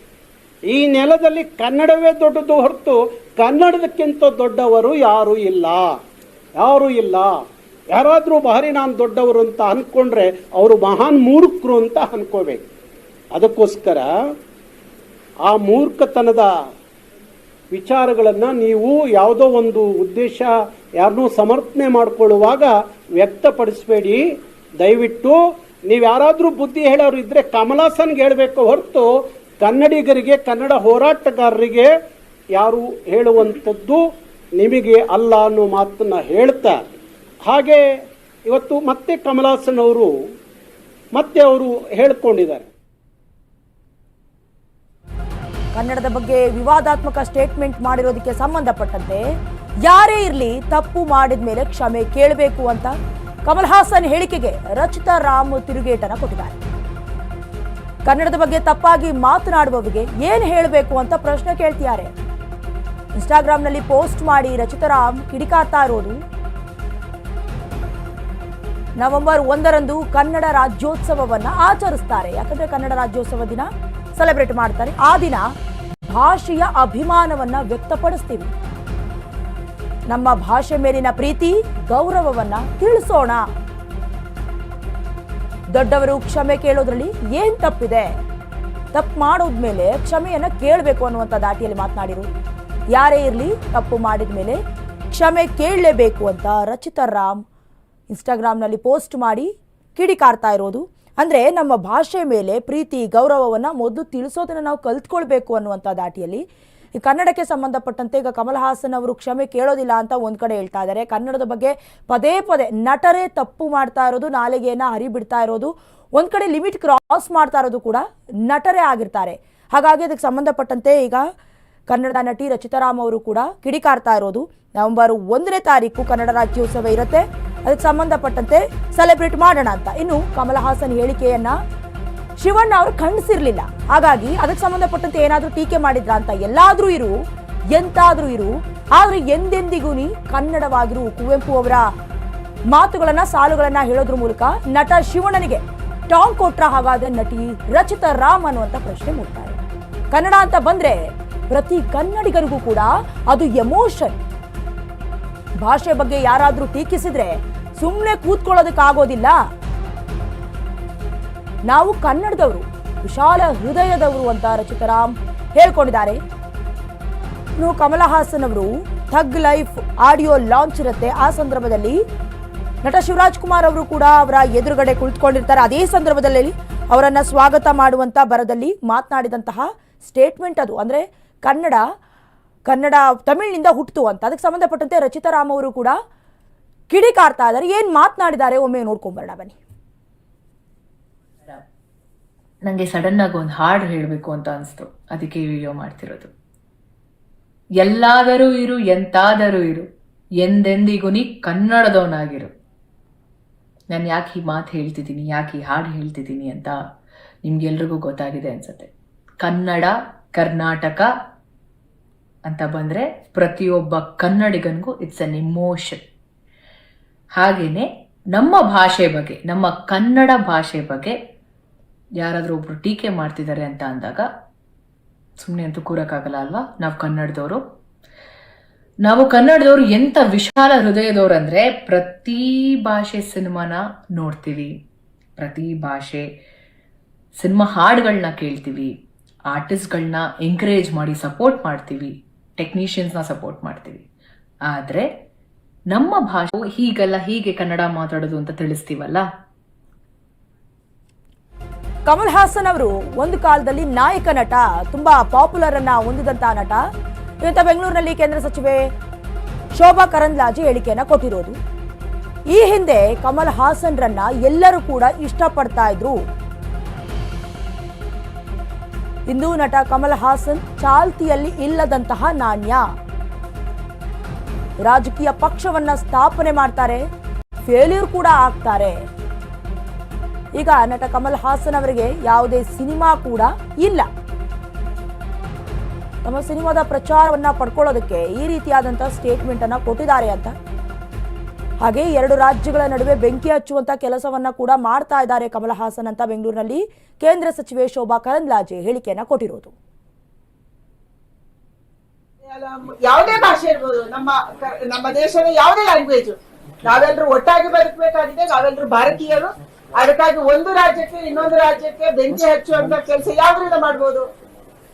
ಈ ನೆಲದಲ್ಲಿ ಕನ್ನಡವೇ ದೊಡ್ಡದು ಹೊರತು ಕನ್ನಡದಕ್ಕಿಂತ ದೊಡ್ಡವರು ಯಾರೂ ಇಲ್ಲ. ಯಾರೂ ಇಲ್ಲ. ಯಾರಾದರೂ ಭಾರಿ ನಾನು ದೊಡ್ಡವರು ಅಂತ ಅಂದ್ಕೊಂಡ್ರೆ ಅವರು ಮಹಾನ್ ಮೂರ್ಖರು ಅಂತ ಅನ್ಕೋಬೇಕು. ಅದಕ್ಕೋಸ್ಕರ ಆ ಮೂರ್ಖತನದ ವಿಚಾರಗಳನ್ನು ನೀವು ಯಾವುದೋ ಒಂದು ಉದ್ದೇಶ ಯಾರನ್ನೂ ಸಮರ್ಥನೆ ಮಾಡಿಕೊಳ್ಳುವಾಗ ವ್ಯಕ್ತಪಡಿಸಬೇಡಿ. ದಯವಿಟ್ಟು ನೀವು ಯಾರಾದರೂ ಬುದ್ಧಿ ಹೇಳೋರು ಇದ್ದರೆ ಕಮಲಾಸನ್ಗೆ ಹೇಳಬೇಕು ಹೊರತು ಕನ್ನಡಿಗರಿಗೆ, ಕನ್ನಡ ಹೋರಾಟಗಾರರಿಗೆ ಯಾರು ಹೇಳುವಂಥದ್ದು ನಿಮಗೆ ಅಲ್ಲ ಅನ್ನೋ ಮಾತನ್ನು ಹೇಳ್ತಾ ಹಾಗೆ ಇವತ್ತು ಮತ್ತೆ ಕಮಲಾಸನ್ ಅವರು ಮತ್ತೆ ಅವರು ಹೇಳ್ಕೊಂಡಿದ್ದಾರೆ. ಕನ್ನಡದ ಬಗ್ಗೆ ವಿವಾದಾತ್ಮಕ ಸ್ಟೇಟ್ಮೆಂಟ್ ಮಾಡಿರೋದಕ್ಕೆ ಸಂಬಂಧಪಟ್ಟಂತೆ ಯಾರೇ ಇರಲಿ ತಪ್ಪು ಮಾಡಿದ ಮೇಲೆ ಕ್ಷಮೆ ಕೇಳಬೇಕು ಅಂತ ಕಮಲ್ ಹಾಸನ್ ಹೇಳಿಕೆಗೆ ರಚಿತಾ ರಾಮ್ ತಿರುಗೇಟನ ಕೊಟ್ಟಿದ್ದಾರೆ. ಕನ್ನಡದ ಬಗ್ಗೆ ತಪ್ಪಾಗಿ ಮಾತನಾಡುವವರಿಗೆ ಏನು ಹೇಳಬೇಕು ಅಂತ ಪ್ರಶ್ನೆ ಕೇಳ್ತಿದ್ದಾರೆ. ಇನ್ಸ್ಟಾಗ್ರಾಂನಲ್ಲಿ ಪೋಸ್ಟ್ ಮಾಡಿ ರಚಿತಾ ರಾಮ್ ಕಿಡಿಕಾರ್ತಾ ಇರೋದು. ನವೆಂಬರ್ ಒಂದರಂದು ಕನ್ನಡ ರಾಜ್ಯೋತ್ಸವವನ್ನು ಆಚರಿಸ್ತಾರೆ. ಯಾಕಂದ್ರೆ ಕನ್ನಡ ರಾಜ್ಯೋತ್ಸವ ದಿನ ಸೆಲೆಬ್ರೇಟ್ ಮಾಡ್ತಾರೆ. ಆ ದಿನ ಭಾಷೆಯ ಅಭಿಮಾನವನ್ನ ವ್ಯಕ್ತಪಡಿಸ್ತೀವಿ. ನಮ್ಮ ಭಾಷೆ ಮೇಲಿನ ಪ್ರೀತಿ, ಗೌರವವನ್ನ ತಿಳಿಸೋಣ. ದೊಡ್ಡವರು ಕ್ಷಮೆ ಕೇಳೋದ್ರಲ್ಲಿ ಏನ್ ತಪ್ಪಿದೆ? ತಪ್ಪು ಮಾಡೋದ್ಮೇಲೆ ಕ್ಷಮೆಯನ್ನ ಕೇಳಬೇಕು ಅನ್ನುವಂಥ ದಾಟಿಯಲ್ಲಿ ಮಾತನಾಡಿರು. ಯಾರೇ ಇರಲಿ, ತಪ್ಪು ಮಾಡಿದ ಮೇಲೆ ಕ್ಷಮೆ ಕೇಳಲೇಬೇಕು ಅಂತ ರಚಿತಾ ರಾಮ್ ಇನ್ಸ್ಟಾಗ್ರಾಮ್ನಲ್ಲಿ ಪೋಸ್ಟ್ ಮಾಡಿ ಕಿಡಿಕಾರ್ತಾ ಇರೋದು. ಅಂದರೆ ನಮ್ಮ ಭಾಷೆ ಮೇಲೆ ಪ್ರೀತಿ, ಗೌರವವನ್ನು ಮೊದಲು ತಿಳಿಸೋದನ್ನು ನಾವು ಕಲ್ತ್ಕೊಳ್ಬೇಕು ಅನ್ನುವಂಥ ದಾಟಿಯಲ್ಲಿ ಈ ಕನ್ನಡಕ್ಕೆ ಸಂಬಂಧಪಟ್ಟಂತೆ ಈಗ ಕಮಲ್ ಹಾಸನ್ ಅವರು ಕ್ಷಮೆ ಕೇಳೋದಿಲ್ಲ ಅಂತ ಒಂದು ಕಡೆ ಹೇಳ್ತಾ ಇದ್ದಾರೆ. ಕನ್ನಡದ ಬಗ್ಗೆ ಪದೇ ಪದೇ ನಟರೇ ತಪ್ಪು ಮಾಡ್ತಾ ಇರೋದು, ನಾಲಿಗೆಯನ್ನು ಹರಿಬಿಡ್ತಾ ಇರೋದು, ಒಂದು ಕಡೆ ಲಿಮಿಟ್ ಕ್ರಾಸ್ ಮಾಡ್ತಾ ಇರೋದು ಕೂಡ ನಟರೇ ಆಗಿರ್ತಾರೆ. ಹಾಗಾಗಿ ಅದಕ್ಕೆ ಸಂಬಂಧಪಟ್ಟಂತೆ ಈಗ ಕನ್ನಡದ ನಟಿ ರಚಿತಾರಾಮ್ ಅವರು ಕೂಡ ಕಿಡಿಕಾರ್ತಾ ಇರೋದು. ನವೆಂಬರ್ ಒಂದನೇ ತಾರೀಕು ಕನ್ನಡ ರಾಜ್ಯೋತ್ಸವ ಇರುತ್ತೆ. ಅದಕ್ಕೆ ಸಂಬಂಧಪಟ್ಟಂತೆ ಸೆಲೆಬ್ರೇಟ್ ಮಾಡೋಣ ಅಂತ. ಇನ್ನು ಕಮಲ್ ಹಾಸನ್ ಹೇಳಿಕೆಯನ್ನ ಶಿವಣ್ಣ ಅವರು ಖಂಡಿಸಿರ್ಲಿಲ್ಲ. ಹಾಗಾಗಿ ಅದಕ್ಕೆ ಸಂಬಂಧಪಟ್ಟಂತೆ ಏನಾದರೂ ಟೀಕೆ ಮಾಡಿದ್ರ ಅಂತ ಎಲ್ಲಾದ್ರೂ ಇರು, ಎಂತಾದ್ರೂ ಇರು. ಆದ್ರೆ ಎಂದೆಂದಿಗೂ ನೀ ಕನ್ನಡವಾಗಿರು, ಕುವೆಂಪು ಅವರ ಮಾತುಗಳನ್ನ, ಸಾಲುಗಳನ್ನ ಹೇಳೋದ್ರ ಮೂಲಕ ನಟ ಶಿವಣ್ಣನಿಗೆ ಟಾಂಗ್ ಕೊಟ್ರ ಹಾಗಾದ್ರೆ ನಟಿ ರಚಿತಾ ರಾಮ್ ಅನ್ನುವಂತ ಪ್ರಶ್ನೆ ಮೂಡ್ತಾರೆ ಕನ್ನಡ ಅಂತ ಬಂದ್ರೆ ಪ್ರತಿ ಕನ್ನಡಿಗರಿಗೂ ಕೂಡ ಅದು ಎಮೋಷನ್. ಭಾಷೆ ಬಗ್ಗೆ ಯಾರಾದ್ರೂ ಟೀಕಿಸಿದ್ರೆ ಸುಮ್ಮನೆ ಕೂತ್ಕೊಳ್ಳೋದಕ್ಕಾಗೋದಿಲ್ಲ. ನಾವು ಕನ್ನಡದವರು, ವಿಶಾಲ ಹೃದಯದವರು ಅಂತ ರಚಿತರಾಮ್ ಹೇಳ್ಕೊಂಡಿದ್ದಾರೆ. ಕಮಲ ಹಾಸನ್ ಅವರು ಥಗ್ ಲೈಫ್ ಆಡಿಯೋ ಲಾಂಚ್ ಇರುತ್ತೆ. ಆ ಸಂದರ್ಭದಲ್ಲಿ ನಟ ಶಿವರಾಜ್ ಕುಮಾರ್ ಅವರು ಕೂಡ ಅವರ ಎದುರುಗಡೆ ಕುಳಿತುಕೊಂಡಿರ್ತಾರೆ. ಅದೇ ಸಂದರ್ಭದಲ್ಲಿ ಅವರನ್ನ ಸ್ವಾಗತ ಮಾಡುವಂತ ಬರದಲ್ಲಿ ಮಾತನಾಡಿದಂತಹ ಸ್ಟೇಟ್ಮೆಂಟ್ ಅದು. ಅಂದ್ರೆ ಕನ್ನಡ ಕನ್ನಡ ತಮಿಳಿನಿಂದ ಹುಟ್ಟಿತು ಅಂತ ಅದಕ್ಕೆ ಸಂಬಂಧಪಟ್ಟಂತೆ ರಚಿತಾ ರಾಮ್ ಅವರು ಕೂಡ ಕಿಡಿಕಾರ್ತಾ ಇದ್ದಾರೆ. ಏನು ಮಾತನಾಡಿದ್ದಾರೆ? ಒಮ್ಮೆ ನೋಡ್ಕೊಂಬರೋಣ, ಬನ್ನಿ. ನನಗೆ ಸಡನ್ ಆಗಿ ಒಂದು ಹಾಡು ಹೇಳಬೇಕು ಅಂತ ಅನಿಸ್ತು. ಅದಕ್ಕೆ ವಿಡಿಯೋ ಮಾಡ್ತಿರೋದು. ಎಲ್ಲಾದರೂ ಇರು, ಎಂತಾದರೂ ಇರು, ಎಂದೆಂದಿಗೂ ನೀ ಕನ್ನಡದವನಾಗಿರು. ನಾನು ಯಾಕೆ ಈ ಮಾತು ಹೇಳ್ತಿದ್ದೀನಿ, ಯಾಕೆ ಈ ಹಾಡು ಹೇಳ್ತಿದ್ದೀನಿ ಅಂತ ನಿಮ್ಗೆಲ್ರಿಗೂ ಗೊತ್ತಾಗಿದೆ ಅನ್ಸುತ್ತೆ. ಕನ್ನಡ, ಕರ್ನಾಟಕ ಅಂತ ಬಂದರೆ ಪ್ರತಿಯೊಬ್ಬ ಕನ್ನಡಿಗನಿಗೂ ಇಟ್ಸ್ ಅನ್ ಇಮೋಷನ್ ಹಾಗೆಯೇ ನಮ್ಮ ಭಾಷೆ ಬಗ್ಗೆ, ನಮ್ಮ ಕನ್ನಡ ಭಾಷೆ ಬಗ್ಗೆ ಯಾರಾದರೂ ಒಬ್ರು ಟೀಕೆ ಮಾಡ್ತಿದ್ದಾರೆ ಅಂತ ಅಂದಾಗ ಸುಮ್ಮನೆ ಅಂತೂ ಕೂರಕ್ಕಾಗಲ್ಲ ಅಲ್ವಾ? ನಾವು ಕನ್ನಡದವರು. ನಾವು ಕನ್ನಡದವರು ಎಂಥ ವಿಶಾಲ ಹೃದಯದವ್ರು ಅಂದರೆ ಪ್ರತಿ ಭಾಷೆ ಸಿನಿಮಾನ ನೋಡ್ತೀವಿ. ಪ್ರತಿ ಭಾಷೆ ಸಿನಿಮಾ ಹಾಡುಗಳನ್ನ ಕೇಳ್ತೀವಿ. ಆರ್ಟಿಸ್ಟ್ಗಳನ್ನ ಎಂಕರೇಜ್ ಮಾಡಿ ಸಪೋರ್ಟ್ ಮಾಡ್ತೀವಿ. ಟೆಕ್ನಿಷಿಯನ್ಸ್ನ ಸಪೋರ್ಟ್ ಮಾಡ್ತೀವಿ. ಆದರೆ ನಮ್ಮ ಭಾಷೆ ಹೀಗಲ್ಲ ಹೀಗೆ ಕನ್ನಡ ಮಾತಾಡೋದು ಅಂತ ತಿಳಿಸ್ತೀವಲ್ಲ? ಕಮಲ್ ಹಾಸನ್ ಅವರು ಒಂದು ಕಾಲದಲ್ಲಿ ನಾಯಕ ನಟ, ತುಂಬಾ ಪಾಪ್ಯುಲರ್ ಅನ್ನ ಹೊಂದಿದಂತಹ ನಟ. ಇವತ್ತ ಬೆಂಗಳೂರಿನಲ್ಲಿ ಕೇಂದ್ರ ಸಚಿವೆ ಶೋಭಾ ಕರಂದ್ಲಾಜೆ ಹೇಳಿಕೆಯನ್ನ ಕೊಟ್ಟಿರೋದು. ಈ ಹಿಂದೆ ಕಮಲ್ ಹಾಸನ್ ರನ್ನ ಎಲ್ಲರೂ ಕೂಡ ಇಷ್ಟಪಡ್ತಾ ಇದ್ರು. ಇಂದು ನಟ ಕಮಲ್ ಹಾಸನ್ ಚಾಲ್ತಿಯಲ್ಲಿ ಇಲ್ಲದಂತಹ ನಾಣ್ಯ. ರಾಜಕೀಯ ಪಕ್ಷವನ್ನ ಸ್ಥಾಪನೆ ಮಾಡ್ತಾರೆ ಫೇಲ್ಯೂರ್ ಕೂಡ ಆಗ್ತಾರೆ. ಈಗ ನಟ ಕಮಲ್ ಹಾಸನ್ ಅವರಿಗೆ ಯಾವುದೇ ಸಿನಿಮಾ ಕೂಡ ಇಲ್ಲ. ತಮ್ಮ ಸಿನಿಮಾದ ಪ್ರಚಾರವನ್ನ ಪಡ್ಕೊಳ್ಳೋದಕ್ಕೆ ಈ ರೀತಿಯಾದಂತಹ ಸ್ಟೇಟ್ಮೆಂಟ್ ಅನ್ನ ಕೊಟ್ಟಿದ್ದಾರೆ ಅಂತ. ಹಾಗೆ ಎರಡು ರಾಜ್ಯಗಳ ನಡುವೆ ಬೆಂಕಿ ಹಚ್ಚುವಂತ ಕೆಲಸವನ್ನ ಕೂಡ ಮಾಡ್ತಾ ಇದ್ದಾರೆ ಕಮಲ್ ಹಾಸನ್ ಅಂತ ಬೆಂಗಳೂರಿನಲ್ಲಿ ಕೇಂದ್ರ ಸಚಿವೆ ಶೋಭಾ ಕರಂದ್ಲಾಜೆ ಹೇಳಿಕೆಯನ್ನ ಕೊಟ್ಟಿರೋದು. ಯಾವುದೇ ಭಾಷೆ ಇರ್ಬೋದು ನಮ್ಮ ನಮ್ಮ ದೇಶದ ಯಾವುದೇ ಲ್ಯಾಂಗ್ವೇಜ್ ನಾವೆಲ್ಲರೂ ಒಟ್ಟಾಗಿ ಬದುಕಬೇಕಾಗಿದೆ ನಾವೆಲ್ಲರೂ ಭಾರತೀಯರು. ಅದಕ್ಕಾಗಿ ಒಂದು ರಾಜ್ಯಕ್ಕೆ ಇನ್ನೊಂದು ರಾಜ್ಯಕ್ಕೆ ಬೆಂಕಿ ಹಚ್ಚುವಂತ ಕೆಲಸ ಯಾವ್ದ್ರಿಂದ ಮಾಡ್ಬೋದು?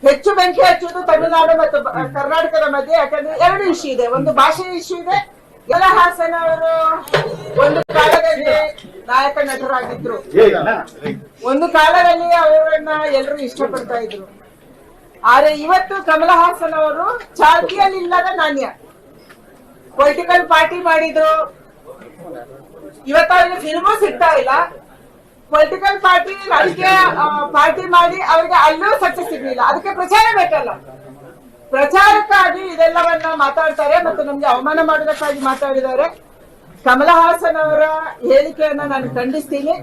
ಹೆಚ್ಚು ಬೆಂಕಿ ಹಚ್ಚುವುದು ತಮಿಳುನಾಡು ಮತ್ತು ಕರ್ನಾಟಕದ ಮಧ್ಯೆ ಯಾಕಂದ್ರೆ ಎರಡು ಇಶ್ಯೂ ಇದೆ. ಒಂದು ಭಾಷೆ ಇಶ್ಯೂ ಇದೆ. ಯಲಹಾಸನ್ ಹಾಸನ್ ಅವರು ಒಂದು ಕಾಲದಲ್ಲಿ ನಾಯಕ ನಟರಾಗಿದ್ರು. ಒಂದು ಕಾಲದಲ್ಲಿ ಅವರನ್ನ ಎಲ್ಲರೂ ಇಷ್ಟಪಡ್ತಾ ಇದ್ರು. ಆದ್ರೆ ಇವತ್ತು ಕಮಲ ಹಾಸನ್ ಅವರು ಚಾಲ್ತಿಯಲ್ಲಿ ಇಲ್ಲದ ನಾಣ್ಯ. ಪೊಲಿಟಿಕಲ್ ಪಾರ್ಟಿ ಮಾಡಿದ್ರು. ಇವತ್ತು ಅವ್ರಿಗೆ ಫಿಲ್ಮು ಸಿಗ್ತಾ ಇಲ್ಲ. ಪೊಲಿಟಿಕಲ್ ಪಾರ್ಟಿ ರಾಜಕೀಯ ಪಾರ್ಟಿ ಮಾಡಿ ಅವ್ರಿಗೆ ಅಲ್ಲೂ ಸಕ್ಸಸ್ ಸಿಗ್ಲಿಲ್ಲ. ಅದಕ್ಕೆ ಪ್ರಚಾರ ಬೇಕಲ್ಲ. ಪ್ರಚಾರಕ್ಕಾಗಿ ಇದೆಲ್ಲವನ್ನ ಮಾತಾಡ್ತಾರೆ ಮತ್ತು ನಮ್ಗೆ ಅವಮಾನ ಮಾಡೋದಕ್ಕಾಗಿ ಮಾತಾಡಿದ್ದಾರೆ. ಕಮಲ ಹಾಸನ್ ಅವರ ಹೇಳಿಕೆಯನ್ನ ನಾನು ಖಂಡಿಸ್ತೀನಿ.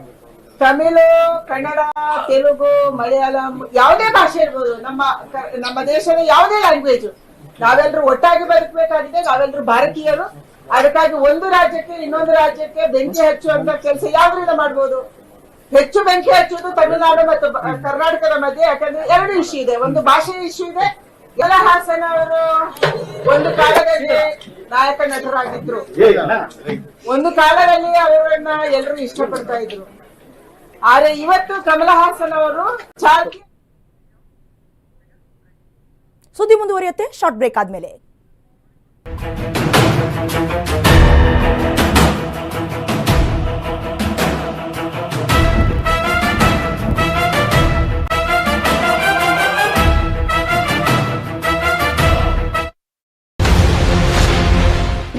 ತಮಿಳು ಕನ್ನಡ ತೆಲುಗು ಮಲಯಾಳಂ ಯಾವುದೇ ಭಾಷೆ ಇರ್ಬೋದು. ನಮ್ಮ ನಮ್ಮ ದೇಶದ ಯಾವುದೇ ಲ್ಯಾಂಗ್ವೇಜ್ ನಾವೆಲ್ಲರೂ ಒಟ್ಟಾಗಿ ಬದುಕಬೇಕಾಗಿದೆ. ನಾವೆಲ್ಲರೂ ಭಾರತೀಯರು. ಅದಕ್ಕಾಗಿ ಒಂದು ರಾಜ್ಯಕ್ಕೆ ಇನ್ನೊಂದು ರಾಜ್ಯಕ್ಕೆ ಬೆಂಕಿ ಹಚ್ಚುವಂತ ಕೆಲಸ ಯಾವ್ದ್ರಿಂದ ಮಾಡ್ಬೋದು? ಹೆಚ್ಚು ಬೆಂಕಿ ಹಚ್ಚುವುದು ತಮಿಳುನಾಡು ಮತ್ತು ಕರ್ನಾಟಕದ ಮಧ್ಯೆ. ಯಾಕಂದ್ರೆ ಎರಡು ಇಶ್ಯೂ ಇದೆ. ಒಂದು ಭಾಷೆ ಇಶ್ಯೂ ಇದೆ. ಯಲಹಾಸನ್ ಹಾಸನ್ ಅವರು ಒಂದು ಕಾಲದಲ್ಲಿ ನಾಯಕ ನಟರಾಗಿದ್ರು. ಒಂದು ಕಾಲದಲ್ಲಿ ಅವರನ್ನ ಎಲ್ಲರೂ ಇಷ್ಟಪಡ್ತಾ ಇದ್ರು. ಆದ್ರೆ ಇವತ್ತು ಕಮಲ ಹಾಸನ್ ಅವರು ಸುದ್ದಿ ಮುಂದುವರಿಯುತ್ತೆ. ಶಾರ್ಟ್ ಬ್ರೇಕ್ ಆದ್ಮೇಲೆ.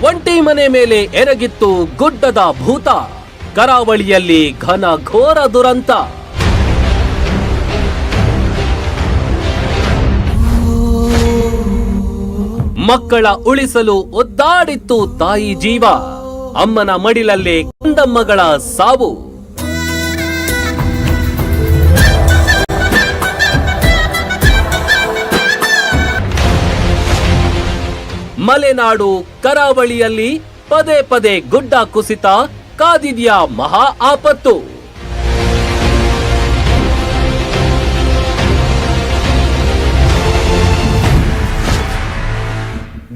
ಒಂಟಿ ಮನೆ ಮೇಲೆ ಎರಗಿತ್ತು ಗುಡ್ಡದ ಭೂತ. ಕರಾವಳಿಯಲ್ಲಿ ಘನ ಘೋರ ದುರಂತ. ಮಕ್ಕಳ ಉಳಿಸಲು ಒದ್ದಾಡಿತ್ತು ತಾಯಿ ಜೀವ. ಅಮ್ಮನ ಮಡಿಲಲ್ಲಿ ಕಂದಮ್ಮಗಳ ಸಾವು. ಮಲೆನಾಡು ಕರಾವಳಿಯಲ್ಲಿ ಪದೇ ಪದೇ ಗುಡ್ಡ ಕುಸಿತ ಕಾದಿದ್ಯಾ ಮಹಾ ಆಪತ್ತು?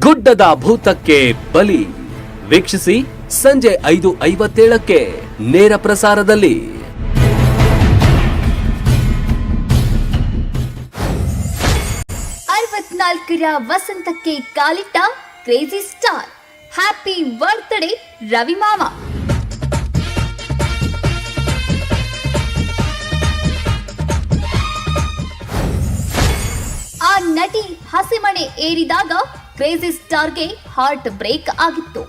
ಗುಡ್ಡದ ಭೂತಕ್ಕೆ ಬಲಿ. ವೀಕ್ಷಿಸಿ ಸಂಜೆ ಐದು ಐವತ್ತೇಳಕ್ಕೆ ನೇರ ಪ್ರಸಾರದಲ್ಲಿ. ಅರವತ್ನಾಲ್ಕರ ವಸಂತಕ್ಕೆ ಕಾಲಿಟ್ಟ crazy star. Happy birthday Ravi ಮಾಮ. ಆ ನಟಿ ಹಸಿಮಣೆ ಏರಿದಾಗ ಕ್ರೇಜಿ ಸ್ಟಾರ್ಗೆ ಹಾರ್ಟ್ ಬ್ರೇಕ್ ಆಗಿತ್ತು.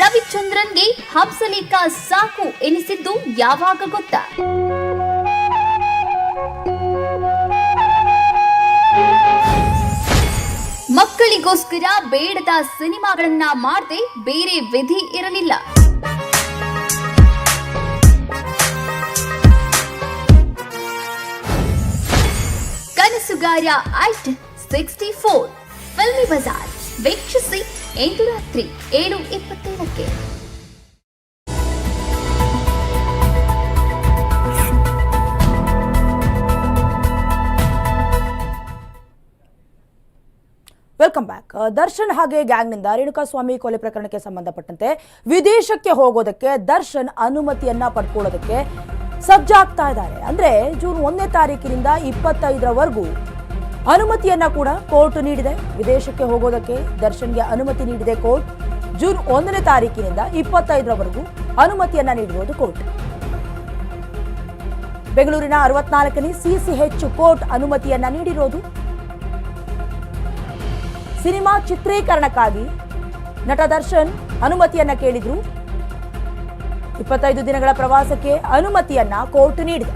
ರವಿಚಂದ್ರನ್ಗೆ ಹಂಸಲೇಖ ಸಾಕು ಎನಿಸಿದ್ದು ಯಾವಾಗ ಗೊತ್ತಾ? ಮಕ್ಕಳಿಗೋಸ್ಕರ ಬೇಡದ ಸಿನಿಮಾಗಳನ್ನ ಮಾಡದೆ ಬೇರೆ ವಿಧಿ ಇರಲಿಲ್ಲ. ಕನಸುಗಾರ eight sixty four filmy Bazaar. ವೀಕ್ಷಿಸಿ ಎಂಟು ರಾತ್ರಿ ಏಳು ಇಪ್ಪತ್ತೇಳಕ್ಕೆ. Welcome back. ದರ್ಶನ್ ಹಾಗೆ ಗ್ಯಾಂಗ್ನಿಂದ ರೇಣುಕಾಸ್ವಾಮಿ ಕೊಲೆ ಪ್ರಕರಣಕ್ಕೆ ಸಂಬಂಧಪಟ್ಟಂತೆ ವಿದೇಶಕ್ಕೆ ಹೋಗೋದಕ್ಕೆ ದರ್ಶನ್ ಅನುಮತಿಯನ್ನ ಪಡ್ಕೊಳ್ಳೋದಕ್ಕೆ ಸಜ್ಜಾಗ್ತಾ ಇದ್ದಾರೆ. ಅಂದ್ರೆ ಜೂನ್ ಒಂದನೇ ತಾರೀಕಿನಿಂದ ಇಪ್ಪತ್ತೈದರವರೆಗೂ ಅನುಮತಿಯನ್ನ ಕೂಡ ಕೋರ್ಟ್ ನೀಡಿದೆ. ವಿದೇಶಕ್ಕೆ ಹೋಗೋದಕ್ಕೆ ದರ್ಶನ್ಗೆ ಅನುಮತಿ ನೀಡಿದೆ ಕೋರ್ಟ್. ಜೂನ್ ಒಂದನೇ ತಾರೀಕಿನಿಂದ ಇಪ್ಪತ್ತೈದರವರೆಗೂ ಅನುಮತಿಯನ್ನ ನೀಡಿರುವುದು ಕೋರ್ಟ್. ಬೆಂಗಳೂರಿನ ಅರವತ್ನಾಲ್ಕನೇ ಸಿಸಿಎಚ್ ಕೋರ್ಟ್ ಅನುಮತಿಯನ್ನ ನೀಡಿರೋದು. ಸಿನಿಮಾ ಚಿತ್ರೀಕರಣಕ್ಕಾಗಿ ನಟ ದರ್ಶನ್ ಅನುಮತಿಯನ್ನ ಕೇಳಿದ್ರು. ಇಪ್ಪತ್ತೈದು ದಿನಗಳ ಪ್ರವಾಸಕ್ಕೆ ಅನುಮತಿಯನ್ನ ಕೋರ್ಟ್ ನೀಡಿದೆ.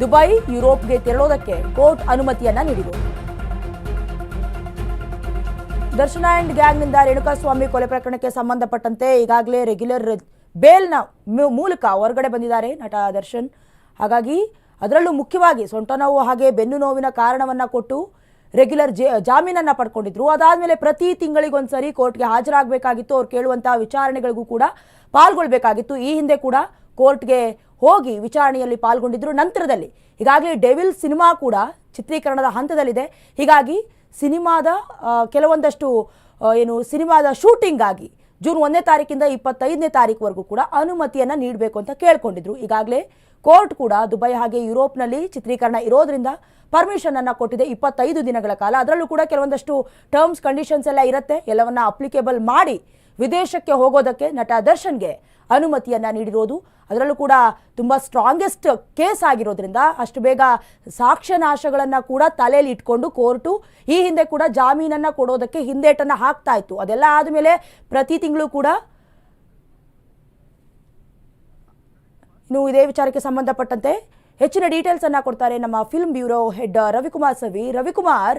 ದುಬೈ, ಯುರೋಪ್ಗೆ ತೆರಳೋದಕ್ಕೆ ಕೋರ್ಟ್ ಅನುಮತಿಯನ್ನ ನೀಡಿದೆ. ದರ್ಶನ ಅಂಡ್ ಗ್ಯಾಂಗ್ನಿಂದ ರೇಣುಕಾಸ್ವಾಮಿ ಕೊಲೆ ಪ್ರಕರಣಕ್ಕೆ ಸಂಬಂಧಪಟ್ಟಂತೆ ಈಗಾಗಲೇ ರೆಗ್ಯುಲರ್ ಬೇಲ್ನ ಮೂಲಕ ಹೊರಗಡೆ ಬಂದಿದ್ದಾರೆ ನಟ ದರ್ಶನ್. ಹಾಗಾಗಿ ಅದರಲ್ಲೂ ಮುಖ್ಯವಾಗಿ ಸೊಂಟ ನೋವು ಹಾಗೆ ಬೆನ್ನು ನೋವಿನ ಕಾರಣವನ್ನು ಕೊಟ್ಟು ರೆಗ್ಯುಲರ್ ಜೇ, ಜಾಮೀನನ್ನ ಪಡ್ಕೊಂಡಿದ್ರು. ಅದಾದ್ಮೇಲೆ ಪ್ರತಿ ತಿಂಗಳಿಗೊಂದ್ಸರಿ ಕೋರ್ಟ್ಗೆ ಹಾಜರಾಗಬೇಕಾಗಿತ್ತು. ಅವ್ರು ಕೇಳುವಂತಹ ವಿಚಾರಣೆಗಳಿಗೂ ಕೂಡ ಪಾಲ್ಗೊಳ್ಬೇಕಾಗಿತ್ತು. ಈ ಹಿಂದೆ ಕೂಡ ಕೋರ್ಟ್ಗೆ ಹೋಗಿ ವಿಚಾರಣೆಯಲ್ಲಿ ಪಾಲ್ಗೊಂಡಿದ್ರು. ನಂತರದಲ್ಲಿ ಈಗಾಗಲೇ ಡೆವಿಲ್ ಸಿನಿಮಾ ಕೂಡ ಚಿತ್ರೀಕರಣದ ಹಂತದಲ್ಲಿದೆ. ಹೀಗಾಗಿ ಸಿನಿಮಾದ ಕೆಲವೊಂದಷ್ಟು ಏನು ಸಿನಿಮಾದ ಶೂಟಿಂಗ್ ಆಗಿ ಜೂನ್ ಒಂದನೇ ತಾರೀಕಿಂದ ಇಪ್ಪತ್ತೈದನೇ ತಾರೀಕುವರೆಗೂ ಕೂಡ ಅನುಮತಿಯನ್ನ ನೀಡಬೇಕು ಅಂತ ಕೇಳ್ಕೊಂಡಿದ್ರು. ಈಗಾಗಲೇ ಕೋರ್ಟ್ ಕೂಡ ದುಬೈ ಹಾಗೆ ಯುರೋಪ್ನಲ್ಲಿ ಚಿತ್ರೀಕರಣ ಇರೋದ್ರಿಂದ ಪರ್ಮಿಷನ್ ಅನ್ನ ಕೊಟ್ಟಿದೆ ಇಪ್ಪತ್ತೈದು ದಿನಗಳ ಕಾಲ. ಅದರಲ್ಲೂ ಕೂಡ ಕೆಲವೊಂದಷ್ಟು ಟರ್ಮ್ಸ್ ಕಂಡೀಷನ್ಸ್ ಎಲ್ಲ ಇರುತ್ತೆ. ಎಲ್ಲವನ್ನ ಅಪ್ಲಿಕೇಬಲ್ ಮಾಡಿ ವಿದೇಶಕ್ಕೆ ಹೋಗೋದಕ್ಕೆ ನಟ ದರ್ಶನ್ಗೆ ಅನುಮತಿಯನ್ನ ನೀಡಿರೋದು. ಅದರಲ್ಲೂ ಕೂಡ ತುಂಬ ಸ್ಟ್ರಾಂಗೆಸ್ಟ್ ಕೇಸ್ ಆಗಿರೋದ್ರಿಂದ ಅಷ್ಟು ಬೇಗ ಸಾಕ್ಷ್ಯನಾಶಗಳನ್ನು ಕೂಡ ತಲೆಯಲ್ಲಿ ಇಟ್ಕೊಂಡು ಕೋರ್ಟು ಈ ಹಿಂದೆ ಕೂಡ ಜಾಮೀನನ್ನು ಕೊಡೋದಕ್ಕೆ ಹಿಂದೇಟನ್ನು ಹಾಕ್ತಾ ಇತ್ತು. ಅದೆಲ್ಲ ಆದಮೇಲೆ ಪ್ರತಿ ತಿಂಗಳು ಕೂಡ ಇನ್ನು ಇದೇ ವಿಚಾರಕ್ಕೆ ಸಂಬಂಧಪಟ್ಟಂತೆ ಹೆಚ್ಚಿನ ಡೀಟೇಲ್ಸ್ ಅನ್ನ ಕೊಡ್ತಾರೆ ನಮ್ಮ ಫಿಲ್ಮ್ ಬ್ಯೂರೋ ಹೆಡ್ ರವಿಕುಮಾರ್ ಸವಿ. ರವಿಕುಮಾರ್,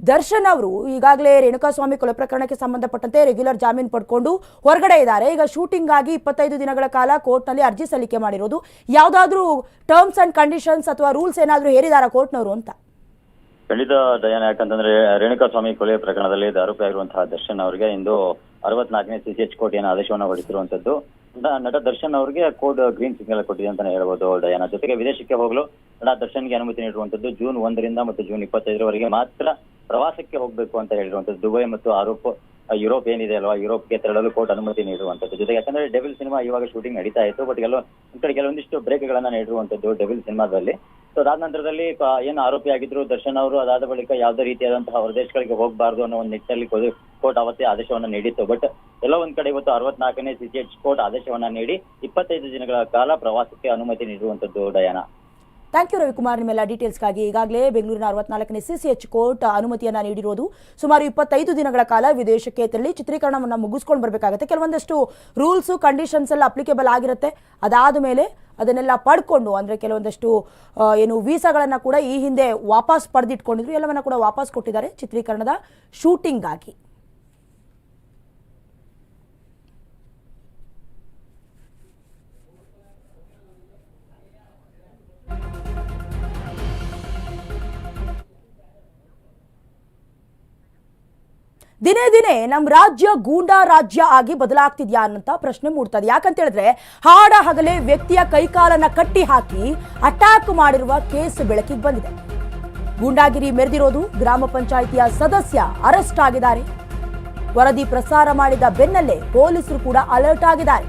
ದರ್ಶನ್ ಅವರು ಈಗಾಗಲೇ ರೇಣುಕಾಸ್ವಾಮಿ ಕೊಲೆ ಪ್ರಕರಣಕ್ಕೆ ಸಂಬಂಧಪಟ್ಟಂತೆ ರೆಗ್ಯುಲರ್ ಜಾಮೀನು ಪಡ್ಕೊಂಡು ಹೊರಗಡೆ ಇದ್ದಾರೆ. ಈಗ ಶೂಟಿಂಗ್ ಆಗಿ ಇಪ್ಪತ್ತೈದು ದಿನಗಳ ಕಾಲ ಕೋರ್ಟ್ನಲ್ಲಿ ಅರ್ಜಿ ಸಲ್ಲಿಕೆ ಮಾಡಿರೋದು. ಯಾವುದಾದ್ರೂ ಟರ್ಮ್ಸ್ ಅಂಡ್ ಕಂಡೀಷನ್ಸ್ ಅಥವಾ ರೂಲ್ಸ್ ಏನಾದರೂ ಹೇರಿದಾರ ಕೋರ್ಟ್ನವರು ಅಂತ? ಖಂಡಿತ ದಯಾನ ಯಾಕಂತಂದ್ರೆ ರೇಣುಕಾ ಸ್ವಾಮಿ ಕೊಲೆ ಪ್ರಕರಣದಲ್ಲಿ ಆರೋಪಿ ಆಗಿರುವಂತಹ ದರ್ಶನ್ ಅವರಿಗೆ ಇಂದು ಅರವತ್ನಾಲ್ಕನೇ ಸಿಸಿಎಚ್ ಕೋರ್ಟ್ ಏನು ಆದೇಶವನ್ನು ಹೊರಡಿಸಿರುವಂತದ್ದು ನಟ ದರ್ಶನ್ ಅವರಿಗೆ ಕೋಡ್ ಗ್ರೀನ್ ಸಿಗ್ನಲ್ ಕೊಟ್ಟಿದೆ ಅಂತಾನೆ ಹೇಳ್ಬೋದು. ಡಯಾನ. ಜೊತೆಗೆ ವಿದೇಶಕ್ಕೆ ಹೋಗಲು ನಟ ದರ್ಶನ್ಗೆ ಅನುಮತಿ ನೀಡುವಂತದ್ದು ಜೂನ್ ಒಂದರಿಂದ ಮತ್ತು ಜೂನ್ ಇಪ್ಪತ್ತೈದರವರೆಗೆ ಮಾತ್ರ ಪ್ರವಾಸಕ್ಕೆ ಹೋಗಬೇಕು ಅಂತ ಹೇಳಿರುವಂತದ್ದು. ದುಬೈ ಮತ್ತು ಆರೋಪ ಯುರೋಪ್ ಏನಿದೆ ಅಲ್ವಾ? ಯುರೋಪ್ಗೆ ತೆರಳಲು ಕೋರ್ಟ್ ಅನುಮತಿ ನೀಡುವಂಥದ್ದು. ಜೊತೆಗೆ ಯಾಕಂದ್ರೆ ಡೆವಿಲ್ ಸಿನಿಮಾ ಇವಾಗ ಶೂಟಿಂಗ್ ನಡೀತಾ ಇತ್ತು ಬಟ್ ಕೆಲವು ಕಡೆ ಕೆಲವೊಂದಿಷ್ಟು ಬ್ರೇಕ್ಗಳನ್ನ ನೀಡಿರುವಂತದ್ದು ಡೆವಿಲ್ ಸಿನಿಮಾದಲ್ಲಿ ಸೊ ಅದಾದ ನಂತರದಲ್ಲಿ ಏನು ಆರೋಪಿ ಆಗಿದ್ರು, ದರ್ಶನ್ ಅವರು ಅದಾದ ಬಳಿಕ ಯಾವುದೇ ರೀತಿಯಾದಂತಹ ಹೊರದೇಶಗಳಿಗೆ ಹೋಗಬಾರ್ದು ಅನ್ನೋ ಒಂದು ನಿಟ್ಟಿನಲ್ಲಿ ಕೋರ್ಟ್ ಅವತ್ತೇ ಆದೇಶವನ್ನ ನೀಡಿತ್ತು. ಬಟ್ ಎಲ್ಲ ಒಂದ್ ಕಡೆ ಇವತ್ತು ಅರವತ್ನಾಲ್ಕನೇ ಸಿಸಿಎಚ್ ಕೋರ್ಟ್ ಆದೇಶವನ್ನ ನೀಡಿ, ಇಪ್ಪತ್ತೈದು ದಿನಗಳ ಕಾಲ ಪ್ರವಾಸಕ್ಕೆ ಅನುಮತಿ ನೀಡುವಂತದ್ದು ಡಯಾನ. ಥ್ಯಾಂಕ್ ಯು ರವಿಕುಮಾರ್ ನಿಮ್ಮೆಲ್ಲ ಡೀಟೇಲ್ಸ್ಗಾಗಿ. ಈಗಾಗಲೇ ಬೆಂಗಳೂರಿನ ಅರವತ್ನಾಲ್ಕನೇ ಸಿಸಿಎಚ್ ಕೋರ್ಟ್ ಅನುಮತಿಯನ್ನ ನೀಡಿರೋದು ಸುಮಾರು ಇಪ್ಪತ್ತೈದು ದಿನಗಳ ಕಾಲ ವಿದೇಶಕ್ಕೆ ತೆರಳಿ ಚಿತ್ರೀಕರಣವನ್ನು ಮುಗಿಸ್ಕೊಂಡು ಬರಬೇಕಾಗುತ್ತೆ. ಕೆಲವೊಂದಷ್ಟು ರೂಲ್ಸು ಕಂಡೀಷನ್ಸ್ ಎಲ್ಲ ಅಪ್ಲಿಕೇಬಲ್ ಆಗಿರುತ್ತೆ. ಅದಾದ ಮೇಲೆ ಅದನ್ನೆಲ್ಲ ಪಡ್ಕೊಂಡು, ಅಂದರೆ ಕೆಲವೊಂದಷ್ಟು ಏನು ವೀಸಾಗಳನ್ನು ಕೂಡ ಈ ಹಿಂದೆ ವಾಪಸ್ ಪಡೆದಿಟ್ಕೊಂಡಿದ್ರು. ಎಲ್ಲವನ್ನ ಕೂಡ ವಾಪಸ್ ಕೊಟ್ಟಿದ್ದಾರೆ ಚಿತ್ರೀಕರಣದ ಶೂಟಿಂಗಾಗಿ. ದಿನೇ ದಿನೇ ನಮ್ಮ ರಾಜ್ಯ ಗೂಂಡಾ ರಾಜ್ಯ ಆಗಿ ಬದಲಾಗ್ತಿದ್ಯಾ ಅನ್ನಂತ ಪ್ರಶ್ನೆ ಮೂಡ್ತದೆ. ಯಾಕಂತ ಹೇಳಿದ್ರೆ ಹಾಡ ಹಗಲೇ ವ್ಯಕ್ತಿಯ ಕೈಕಾಲನ್ನ ಕಟ್ಟಿ ಹಾಕಿ ಅಟ್ಯಾಕ್ ಮಾಡಿರುವ ಕೇಸ್ ಬೆಳಕಿಗೆ ಬಂದಿದೆ. ಗೂಂಡಾಗಿರಿ ಮೆರೆದಿರೋದು ಗ್ರಾಮ ಪಂಚಾಯಿತಿಯ ಸದಸ್ಯ ಅರೆಸ್ಟ್ ಆಗಿದ್ದಾರೆ. ವರದಿ ಪ್ರಸಾರ ಮಾಡಿದ ಬೆನ್ನಲ್ಲೇ ಪೊಲೀಸರು ಕೂಡ ಅಲರ್ಟ್ ಆಗಿದ್ದಾರೆ.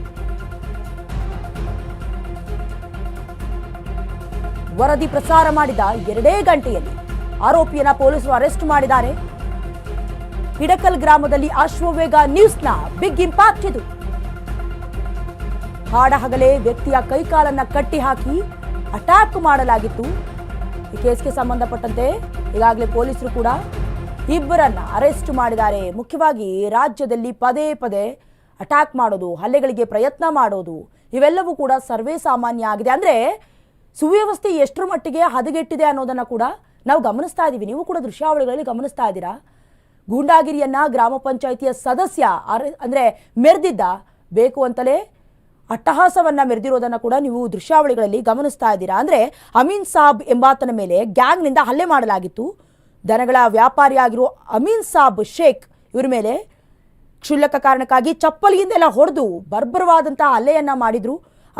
ವರದಿ ಪ್ರಸಾರ ಮಾಡಿದ ಎರಡೇ ಗಂಟೆಯಲ್ಲಿ ಆರೋಪಿಯನ್ನ ಪೊಲೀಸರು ಅರೆಸ್ಟ್ ಮಾಡಿದ್ದಾರೆ. ಹಿಡಕಲ್ ಗ್ರಾಮದಲ್ಲಿ ಅಶ್ವವೇಗ ನ್ಯೂಸ್ನ ಬಿಗ್ ಇಂಪ್ಯಾಕ್ಟ್ ಇದು. ಹಾಡಹಗಲೇ ವ್ಯಕ್ತಿಯ ಕೈಕಾಲನ್ನ ಕಟ್ಟಿ ಹಾಕಿ ಅಟ್ಯಾಕ್ ಮಾಡಲಾಗಿತ್ತು. ಈ ಕೇಸ್ಗೆ ಸಂಬಂಧಪಟ್ಟಂತೆ ಈಗಾಗಲೇ ಪೊಲೀಸರು ಕೂಡ ಇಬ್ಬರನ್ನ ಅರೆಸ್ಟ್ ಮಾಡಿದ್ದಾರೆ. ಮುಖ್ಯವಾಗಿ ರಾಜ್ಯದಲ್ಲಿ ಪದೇ ಪದೇ ಅಟ್ಯಾಕ್ ಮಾಡೋದು, ಹಲ್ಲೆಗಳಿಗೆ ಪ್ರಯತ್ನ ಮಾಡೋದು, ಇವೆಲ್ಲವೂ ಕೂಡ ಸರ್ವೇ ಸಾಮಾನ್ಯ ಆಗಿದೆ. ಅಂದ್ರೆ ಸುವ್ಯವಸ್ಥೆ ಎಷ್ಟರ ಮಟ್ಟಿಗೆ ಹದಗೆಟ್ಟಿದೆ ಅನ್ನೋದನ್ನ ಕೂಡ ನಾವು ಗಮನಿಸ್ತಾ ಇದ್ದೀವಿ ನೀವು ಕೂಡ ದೃಶ್ಯಾವಳಿಗಳಲ್ಲಿ ಗಮನಿಸ್ತಾ ಇದ್ದೀರಾ? ಗೂಂಡಾಗಿರಿಯನ್ನ ಗ್ರಾಮ ಪಂಚಾಯಿತಿಯ ಸದಸ್ಯ ಅಂದ್ರೆ ಮೆರೆದಿದ್ದ ಬೇಕು ಅಂತಲೇ ಅಟ್ಟಹಾಸವನ್ನ ಮೆರೆದಿರೋದನ್ನ ಕೂಡ ನೀವು ದೃಶ್ಯಾವಳಿಗಳಲ್ಲಿ ಗಮನಿಸ್ತಾ ಇದ್ದೀರಾ. ಅಂದ್ರೆ ಅಮೀನ್ ಸಾಬ್ ಎಂಬಾತನ ಮೇಲೆ ಗ್ಯಾಂಗ್ನಿಂದ ಹಲ್ಲೆ ಮಾಡಲಾಗಿತ್ತು. ದನಗಳ ವ್ಯಾಪಾರಿಯಾಗಿರೋ ಅಮೀನ್ ಸಾಬ್ ಶೇಖ್ ಇವ್ರ ಮೇಲೆ ಕ್ಷುಲ್ಲಕ ಕಾರಣಕ್ಕಾಗಿ ಚಪ್ಪಲಿಯಿಂದೆಲ್ಲ ಹೊಡೆದು ಬರ್ಬರವಾದಂತಹ ಹಲ್ಲೆಯನ್ನ ಮಾಡಿದ್ರು.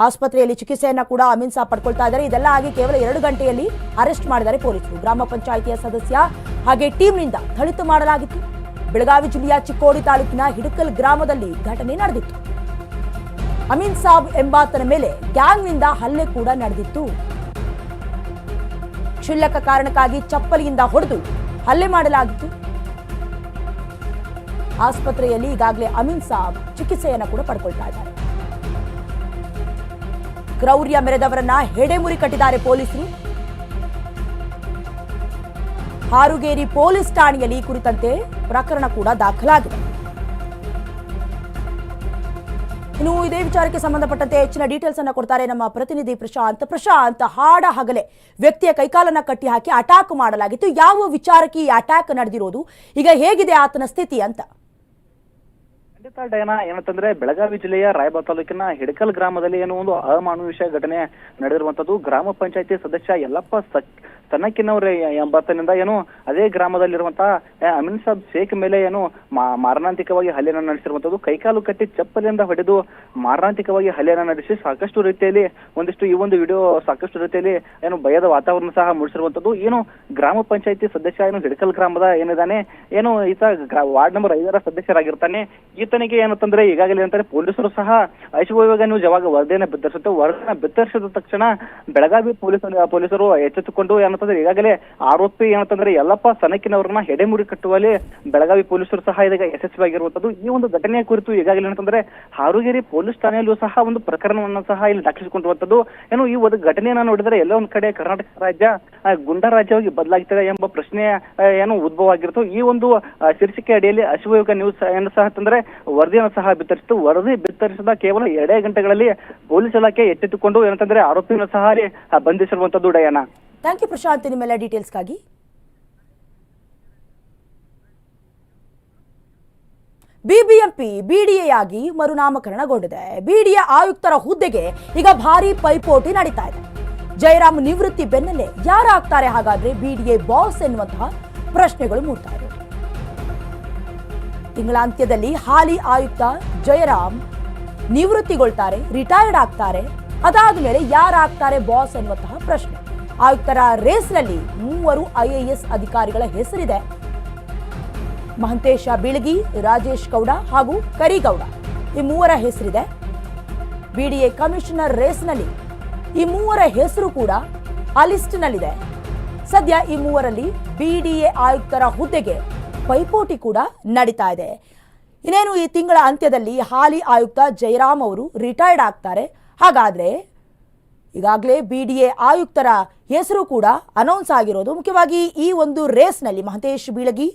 ಆಸ್ಪತ್ರೆಯಲ್ಲಿ ಚಿಕಿತ್ಸೆಯನ್ನು ಕೂಡ ಅಮೀನ್ ಸಾಬ್ ಪಡ್ಕೊಳ್ತಾ ಇದ್ದಾರೆ. ಇದೆಲ್ಲ ಆಗಿ ಕೇವಲ ಎರಡು ಗಂಟೆಯಲ್ಲಿ ಅರೆಸ್ಟ್ ಮಾಡಿದ್ದಾರೆ ಪೊಲೀಸರು. ಗ್ರಾಮ ಪಂಚಾಯಿತಿಯ ಸದಸ್ಯ ಹಾಗೆ ಟೀಮ್ನಿಂದ ಥಳಿತು ಮಾಡಲಾಗಿತ್ತು. ಬೆಳಗಾವಿ ಜಿಲ್ಲೆಯ ಚಿಕ್ಕೋಡಿ ತಾಲೂಕಿನ ಹಿಡಕಲ್ ಗ್ರಾಮದಲ್ಲಿ ಘಟನೆ ನಡೆದಿತ್ತು. ಅಮೀನ್ ಸಾಬ್ ಎಂಬಾತನ ಮೇಲೆ ಗ್ಯಾಂಗ್ನಿಂದ ಹಲ್ಲೆ ಕೂಡ ನಡೆದಿತ್ತು. ಕ್ಷುಲ್ಲಕ ಕಾರಣಕ್ಕಾಗಿ ಚಪ್ಪಲಿಯಿಂದ ಹೊಡೆದು ಹಲ್ಲೆ ಮಾಡಲಾಗಿತ್ತು. ಆಸ್ಪತ್ರೆಯಲ್ಲಿ ಈಗಾಗಲೇ ಅಮೀನ್ ಸಾಬ್ ಚಿಕಿತ್ಸೆಯನ್ನು ಕೂಡ ಪಡ್ಕೊಳ್ತಾ ಇದ್ದಾರೆ. ಕ್ರೌರ್ಯ ಮೆರೆದವರನ್ನ ಹೆಡೆಮುರಿ ಕಟ್ಟಿದ್ದಾರೆ ಪೊಲೀಸರು. ಹಾರುಗೇರಿ ಪೊಲೀಸ್ ಠಾಣೆಯಲ್ಲಿ ಈ ಕುರಿತಂತೆ ಪ್ರಕರಣ ಕೂಡ ದಾಖಲಾಗಿದೆ. ಇನ್ನು ಇದೇ ವಿಚಾರಕ್ಕೆ ಸಂಬಂಧಪಟ್ಟಂತೆ ಹೆಚ್ಚಿನ ಡೀಟೇಲ್ಸ್ ಅನ್ನು ಕೊಡ್ತಾರೆ ನಮ್ಮ ಪ್ರತಿನಿಧಿ ಪ್ರಶಾಂತ್. ಪ್ರಶಾಂತ್ ಹಾಡ ಹಗಲೆ. ವ್ಯಕ್ತಿಯ ಕೈಕಾಲನ್ನ ಕಟ್ಟಿ ಹಾಕಿ ಅಟ್ಯಾಕ್ ಮಾಡಲಾಗಿತ್ತು. ಯಾವ ವಿಚಾರಕ್ಕೆ ಈ ಅಟ್ಯಾಕ್ ನಡೆದಿರೋದು? ಈಗ ಹೇಗಿದೆ ಆತನ ಸ್ಥಿತಿ ಅಂತ. ಖಂಡಿತ ಡಯನ, ಏನಂತಂದ್ರೆ ಬೆಳಗಾವಿ ಜಿಲ್ಲೆಯ ರಾಯಬಾಗ್ ತಾಲೂಕಿನ ಹಿಡಕಲ್ ಗ್ರಾಮದಲ್ಲಿ ಏನೋ ಒಂದು ಅಮಾನುಷ ಘಟನೆ ನಡೆದಿರುವಂತದ್ದು. ಗ್ರಾಮ ಪಂಚಾಯತಿ ಸದಸ್ಯ ಯಲ್ಲಪ್ಪ ಸಕ್ ಎಂಬಾತನಿಂದ ಏನು ಅದೇ ಗ್ರಾಮದಲ್ಲಿರುವಂತಹ ಅಮೀನ್ ಸಾಬ್ ಶೇಖ್ ಮೇಲೆ ಏನು ಮಾರಣಾಂತಿಕವಾಗಿ ಹಲ್ಲೆಯನ್ನು ನಡೆಸಿರುವಂತದ್ದು ಕೈಕಾಲು ಕಟ್ಟಿ ಚಪ್ಪಲಿಯಿಂದ ಹೊಡೆದು ಮಾರಣಾಂತಿಕವಾಗಿ ಹಲ್ಲೆಯನ್ನು ನಡೆಸಿ ಸಾಕಷ್ಟು ರೀತಿಯಲ್ಲಿ, ಒಂದಿಷ್ಟು ಈ ಒಂದು ವಿಡಿಯೋ ಸಾಕಷ್ಟು ರೀತಿಯಲ್ಲಿ ಏನು ಭಯದ ವಾತಾವರಣ ಸಹ ಮೂಡಿಸಿರುವಂತದ್ದು ಏನು ಗ್ರಾಮ ಪಂಚಾಯತಿ ಸದಸ್ಯ ಏನು ಹಿಡಕಲ್ ಗ್ರಾಮದ ಏನಿದಾನೆ ಏನು ಈತ ವಾರ್ಡ್ ನಂಬರ್ ಐದರ ಸದಸ್ಯರಾಗಿರ್ತಾನೆ. ಈತನಿಗೆ ಏನು ತಂದ್ರೆ ಈಗಾಗಲೇ ಅಂತಾರೆ, ಪೊಲೀಸರು ಸಹ ಐಶ್ವರ್ಯವಾಗಿ ನೀವು ಜವಾಗ ವರದಿಯನ್ನು ಬಿತ್ತರಿಸುತ್ತೆ ವರದಿಯನ್ನು ಬಿತ್ತರಿಸಿದ ತಕ್ಷಣ ಬೆಳಗಾವಿ ಪೊಲೀಸ್ ಪೊಲೀಸರು ಎಚ್ಚೆತ್ತುಕೊಂಡು ಏನಂತಂದ್ರೆ ಈಗಾಗಲೇ ಆರೋಪಿ ಏನಂತಂದ್ರೆ ಯಲ್ಲಪ್ಪ ಸನಕಿನವರನ್ನ ಹೆಡೆಮುರಿ ಕಟ್ಟುವಲ್ಲಿ ಬೆಳಗಾವಿ ಪೊಲೀಸರು ಸಹ ಇದೀಗ ಯಶಸ್ವಿಯಾಗಿರುವಂತದ್ದು ಈ ಒಂದು ಘಟನೆಯ ಕುರಿತು ಈಗಾಗಲೇ ಏನಂತಂದ್ರೆ ಹಾರುಗೇರಿ ಪೊಲೀಸ್ ಠಾಣೆಯಲ್ಲೂ ಸಹ ಒಂದು ಪ್ರಕರಣವನ್ನ ಸಹ ಇಲ್ಲಿ ದಾಖಲಿಸಿಕೊಂಡಿರುವಂತದ್ದು. ಏನು ಈ ಒಂದು ಘಟನೆಯನ್ನ ನೋಡಿದ್ರೆ ಎಲ್ಲ ಒಂದ್ ಕಡೆ ಕರ್ನಾಟಕ ರಾಜ್ಯ ಗುಂಡ ರಾಜ್ಯವಾಗಿ ಬದಲಾಗ್ತದೆ ಎಂಬ ಪ್ರಶ್ನೆ ಏನು ಉದ್ಭವ ಆಗಿರುತ್ತೋ, ಈ ಒಂದು ಶೀರ್ಷಿಕೆ ಅಡಿಯಲ್ಲಿ ಅಶ್ವಯುಗ ನ್ಯೂಸ್ ಏನು ಸಹ ಅಂತಂದ್ರೆ ವರದಿಯನ್ನು ಸಹ ಬಿತ್ತರಿಸಿತು ವರದಿ ಬಿತ್ತರಿಸಿದ ಕೇವಲ ಎರಡೇ ಗಂಟೆಗಳಲ್ಲಿ ಪೊಲೀಸ್ ಇಲಾಖೆ ಎಚ್ಚೆತ್ತುಕೊಂಡು ಏನಂತಂದ್ರೆ ಆರೋಪಿಯನ್ನು ಸಹ ಬಂಧಿಸಿರುವಂತದ್ದು ಡಯನ. ಥ್ಯಾಂಕ್ ಯು ಪ್ರಶಾಂತ್ ನಿಮ್ಮೆಲ್ಲ ಡೀಟೇಲ್ಸ್ಗಾಗಿ ಬಿಬಿಎಂಪಿ ಬಿಡಿಎ ಆಗಿ ಮರುನಾಮಕರಣಗೊಂಡಿದೆ. ಬಿಡಿಎ ಆಯುಕ್ತರ ಹುದ್ದೆಗೆ ಈಗ ಭಾರಿ ಪೈಪೋಟಿ ನಡೀತಾ ಇದೆ. ಜಯರಾಮ್ ನಿವೃತ್ತಿ ಬೆನ್ನಲ್ಲೇ ಯಾರಾಗ್ತಾರೆ ಹಾಗಾದ್ರೆ ಬಿಡಿಎ ಬಾಸ್ ಎನ್ನುವಂತಹ ಪ್ರಶ್ನೆಗಳು ಮೂಡ್ತಾ ಇದೆ. ತಿಂಗಳಾಂತ್ಯದಲ್ಲಿ ಹಾಲಿ ಆಯುಕ್ತ ಜಯರಾಮ್ ನಿವೃತ್ತಿಗೊಳ್ತಾರೆ ರಿಟೈರ್ಡ್ ಆಗ್ತಾರೆ. ಅದಾದ ಮೇಲೆ ಯಾರಾಗ್ತಾರೆ ಬಾಸ್ ಎನ್ನುವಂತಹ ಪ್ರಶ್ನೆ. ಆಯುಕ್ತರ ರೇಸ್ನಲ್ಲಿ ಮೂವರು ಐಎಎಸ್ ಅಧಿಕಾರಿಗಳ ಹೆಸರಿದೆ. ಮಹಂತೇಶ ಬೀಳಗಿ, ರಾಜೇಶ್ ಗೌಡ ಹಾಗೂ ಕರಿಗೌಡ ಈ ಮೂವರ ಹೆಸರಿದೆ. ಬಿಡಿಎ ಕಮಿಷನರ್ ರೇಸ್ನಲ್ಲಿ ಈ ಮೂವರ ಹೆಸರು ಕೂಡ ಆ ಲಿಸ್ಟ್ನಲ್ಲಿದೆ. ಸದ್ಯ ಈ ಮೂವರಲ್ಲಿ ಬಿಡಿಎ ಆಯುಕ್ತರ ಹುದ್ದೆಗೆ ಪೈಪೋಟಿ ಕೂಡ ನಡೀತಾ ಇದೆ. ಇನ್ನೇನು ಈ ತಿಂಗಳ ಅಂತ್ಯದಲ್ಲಿ ಹಾಲಿ ಆಯುಕ್ತ ಜಯರಾಮ್ ಅವರು ರಿಟೈರ್ಡ್ ಆಗ್ತಾರೆ. ಹಾಗಾದ್ರೆ ಈಗಾಗಲೇ ಬಿ ಡಿ ಎ ಆಯುಕ್ತರ ಹೆಸರು ಕೂಡ ಅನೌನ್ಸ್ ಆಗಿರೋದು. ಮುಖ್ಯವಾಗಿ ಈ ಒಂದು ರೇಸ್ನಲ್ಲಿ ಮಹಂತೇಶ್ ಬೀಳಗಿ,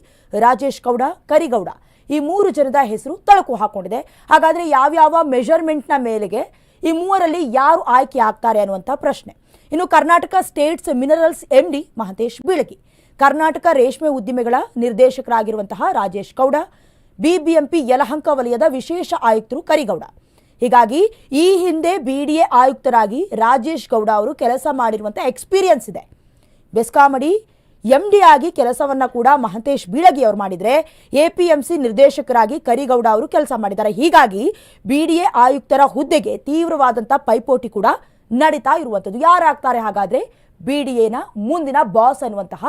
ರಾಜೇಶ್ ಗೌಡ, ಕರಿಗೌಡ ಈ ಮೂರು ಜನದ ಹೆಸರು ತಳಕು ಹಾಕೊಂಡಿದೆ. ಹಾಗಾದರೆ ಯಾವ್ಯಾವ ಮೆಜರ್ಮೆಂಟ್ನ ಮೇಲೆಗೆ ಈ ಮೂವರಲ್ಲಿ ಯಾರು ಆಯ್ಕೆ ಆಗ್ತಾರೆ ಅನ್ನುವಂಥ ಪ್ರಶ್ನೆ. ಇನ್ನು Karnataka states minerals M D Mahantesh Bilagi, Karnataka ರೇಷ್ಮೆ ಉದ್ದಿಮೆಗಳ ನಿರ್ದೇಶಕರಾಗಿರುವಂತಹ ರಾಜೇಶ್ ಗೌಡ ಬಿಬಿಎಂಪಿ ಯಲಹಂಕ ವಲಯದ ವಿಶೇಷ ಆಯುಕ್ತರು ಕರಿಗೌಡ. ಹೀಗಾಗಿ ಈ ಹಿಂದೆ ಬಿ ಡಿ ಎ ಆಯುಕ್ತರಾಗಿ ರಾಜೇಶ್ ಗೌಡ ಅವರು ಕೆಲಸ ಮಾಡಿರುವಂಥ ಎಕ್ಸ್ಪೀರಿಯನ್ಸ್ ಇದೆ. ಬೆಸ್ಕಾಮಡಿ ಎಂ ಡಿ ಆಗಿ ಕೆಲಸವನ್ನ ಕೂಡ ಮಹಂತೇಶ್ ಬೀಳಗಿ ಅವರು ಮಾಡಿದ್ರೆ ಎಪಿಎಂಸಿ ನಿರ್ದೇಶಕರಾಗಿ ಕರಿಗೌಡ ಅವರು ಕೆಲಸ ಮಾಡಿದ್ದಾರೆ. ಹೀಗಾಗಿ ಬಿಡಿಎ ಆಯುಕ್ತರ ಹುದ್ದೆಗೆ ತೀವ್ರವಾದಂಥ ಪೈಪೋಟಿ ಕೂಡ ನಡೀತಾ ಇರುವಂಥದ್ದು. ಯಾರಾಗ್ತಾರೆ ಹಾಗಾದ್ರೆ ಬಿಡಿಎನ ಮುಂದಿನ ಬಾಸ್ ಅನ್ನುವಂತಹ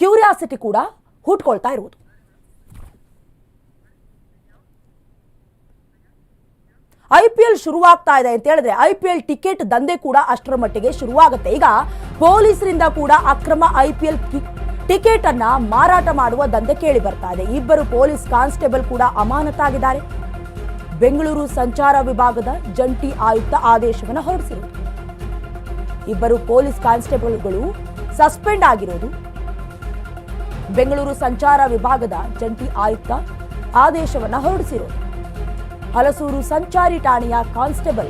ಕ್ಯೂರಿಯಾಸಿಟಿ ಕೂಡ ಹುಟ್ಕೊಳ್ತಾ ಇರುವುದು. ಐ ಪಿ ಎಲ್ ಶುರುವಾಗ್ತಾ ಇದೆ ಅಂತ ಹೇಳಿದ್ರೆ ಐ ಪಿ ಎಲ್ ಟಿಕೆಟ್ ದಂಧೆ ಕೂಡ ಅಷ್ಟರ ಮಟ್ಟಿಗೆ ಶುರುವಾಗುತ್ತೆ. ಈಗ ಪೊಲೀಸರಿಂದ ಕೂಡ ಅಕ್ರಮ ಐ ಪಿ ಎಲ್ ಟಿಕೆಟ್ ಅನ್ನ ಮಾರಾಟ ಮಾಡುವ ದಂಧೆ ಕೇಳಿ ಬರ್ತಾ ಇದೆ. ಇಬ್ಬರು ಪೊಲೀಸ್ ಕಾನ್ಸ್ಟೇಬಲ್ ಕೂಡ ಅಮಾನತಾಗಿದ್ದಾರೆ. ಬೆಂಗಳೂರು ಸಂಚಾರ ವಿಭಾಗದ ಜಂಟಿ ಆಯುಕ್ತ ಆದೇಶವನ್ನು ಹೊರಡಿಸಿರುವುದು ಇಬ್ಬರು ಪೊಲೀಸ್ ಕಾನ್ಸ್ಟೇಬಲ್ಗಳು ಸಸ್ಪೆಂಡ್ ಆಗಿರೋದು ಬೆಂಗಳೂರು ಸಂಚಾರ ವಿಭಾಗದ ಜಂಟಿ ಆಯುಕ್ತ ಆದೇಶವನ್ನು ಹೊರಡಿಸಿರೋದು. ಹಲಸೂರು ಸಂಚಾರಿ ಠಾಣೆಯ ಕಾನ್ಸ್ಟೇಬಲ್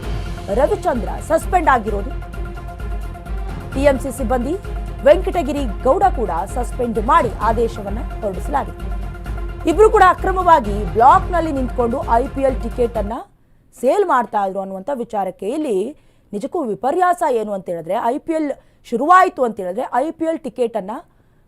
ರವಿಚಂದ್ರ ಸಸ್ಪೆಂಡ್ ಆಗಿರೋದು. ಟಿಎಂಸಿ ಸಿಬ್ಬಂದಿ ವೆಂಕಟಗಿರಿ ಗೌಡ ಕೂಡ ಸಸ್ಪೆಂಡ್ ಮಾಡಿ ಆದೇಶವನ್ನು ಹೊರಡಿಸಲಾಗಿದೆ. ಇಬ್ರು ಕೂಡ ಅಕ್ರಮವಾಗಿ ಬ್ಲಾಕ್ನಲ್ಲಿ ನಿಂತ್ಕೊಂಡು ಐ ಪಿ ಟಿಕೆಟ್ ಅನ್ನ ಸೇಲ್ ಮಾಡ್ತಾ ಇದ್ರು ಅನ್ನುವಂಥ ವಿಚಾರಕ್ಕೆ ಇಲ್ಲಿ ನಿಜಕ್ಕೂ ವಿಪರ್ಯಾಸ ಏನು ಅಂತ ಹೇಳಿದ್ರೆ ಐ ಪಿ ಎಲ್ ಶುರುವಾಯಿತು ಅಂತ ಹೇಳಿದ್ರೆ ಐ ಪಿ ಎಲ್ ಟಿಕೆಟ್ ಅನ್ನ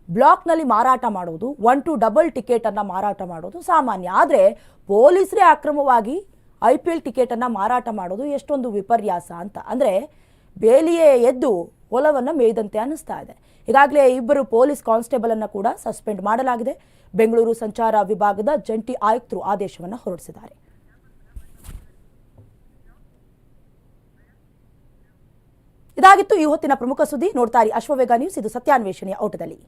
ಬ್ಲಾಕ್ನಲ್ಲಿ ಮಾರಾಟ ಮಾಡೋದು ಒನ್ ಟು ಡಬಲ್ ಟಿಕೆಟ್ ಅನ್ನ ಮಾರಾಟ ಮಾಡೋದು ಸಾಮಾನ್ಯ. ಆದರೆ ಪೊಲೀಸರೇ ಅಕ್ರಮವಾಗಿ ಐ ಪಿ ಎಲ್ ಟಿಕೆಟನ್ನು ಮಾರಾಟ ಮಾಡೋದು ಎಷ್ಟೊಂದು ವಿಪರ್ಯಾಸ ಅಂತ. ಅಂದರೆ ಬೇಲಿಯೇ ಎದ್ದು ಹೊಲವನ್ನು ಮೇಯ್ದಂತೆ ಅನ್ನಿಸ್ತಾ ಇದೆ. ಈಗಾಗಲೇ ಇಬ್ಬರು ಪೊಲೀಸ್ ಕಾನ್ಸ್ಟೇಬಲನ್ನು ಕೂಡ ಸಸ್ಪೆಂಡ್ ಮಾಡಲಾಗಿದೆ. ಬೆಂಗಳೂರು ಸಂಚಾರ ವಿಭಾಗದ ಜಂಟಿ ಆಯುಕ್ತರು ಆದೇಶವನ್ನು ಹೊರಡಿಸಿದ್ದಾರೆ. ಇದಾಗಿತ್ತು ಈ ಹೊತ್ತಿನ ಪ್ರಮುಖ ಸುದ್ದಿ. ನೋಡ್ತಾರೆ ಅಶ್ವವೇಗ ನ್ಯೂಸ್. ಇದು ಸತ್ಯಾನ್ವೇಷಣೆಯ ಓಟದಲ್ಲಿ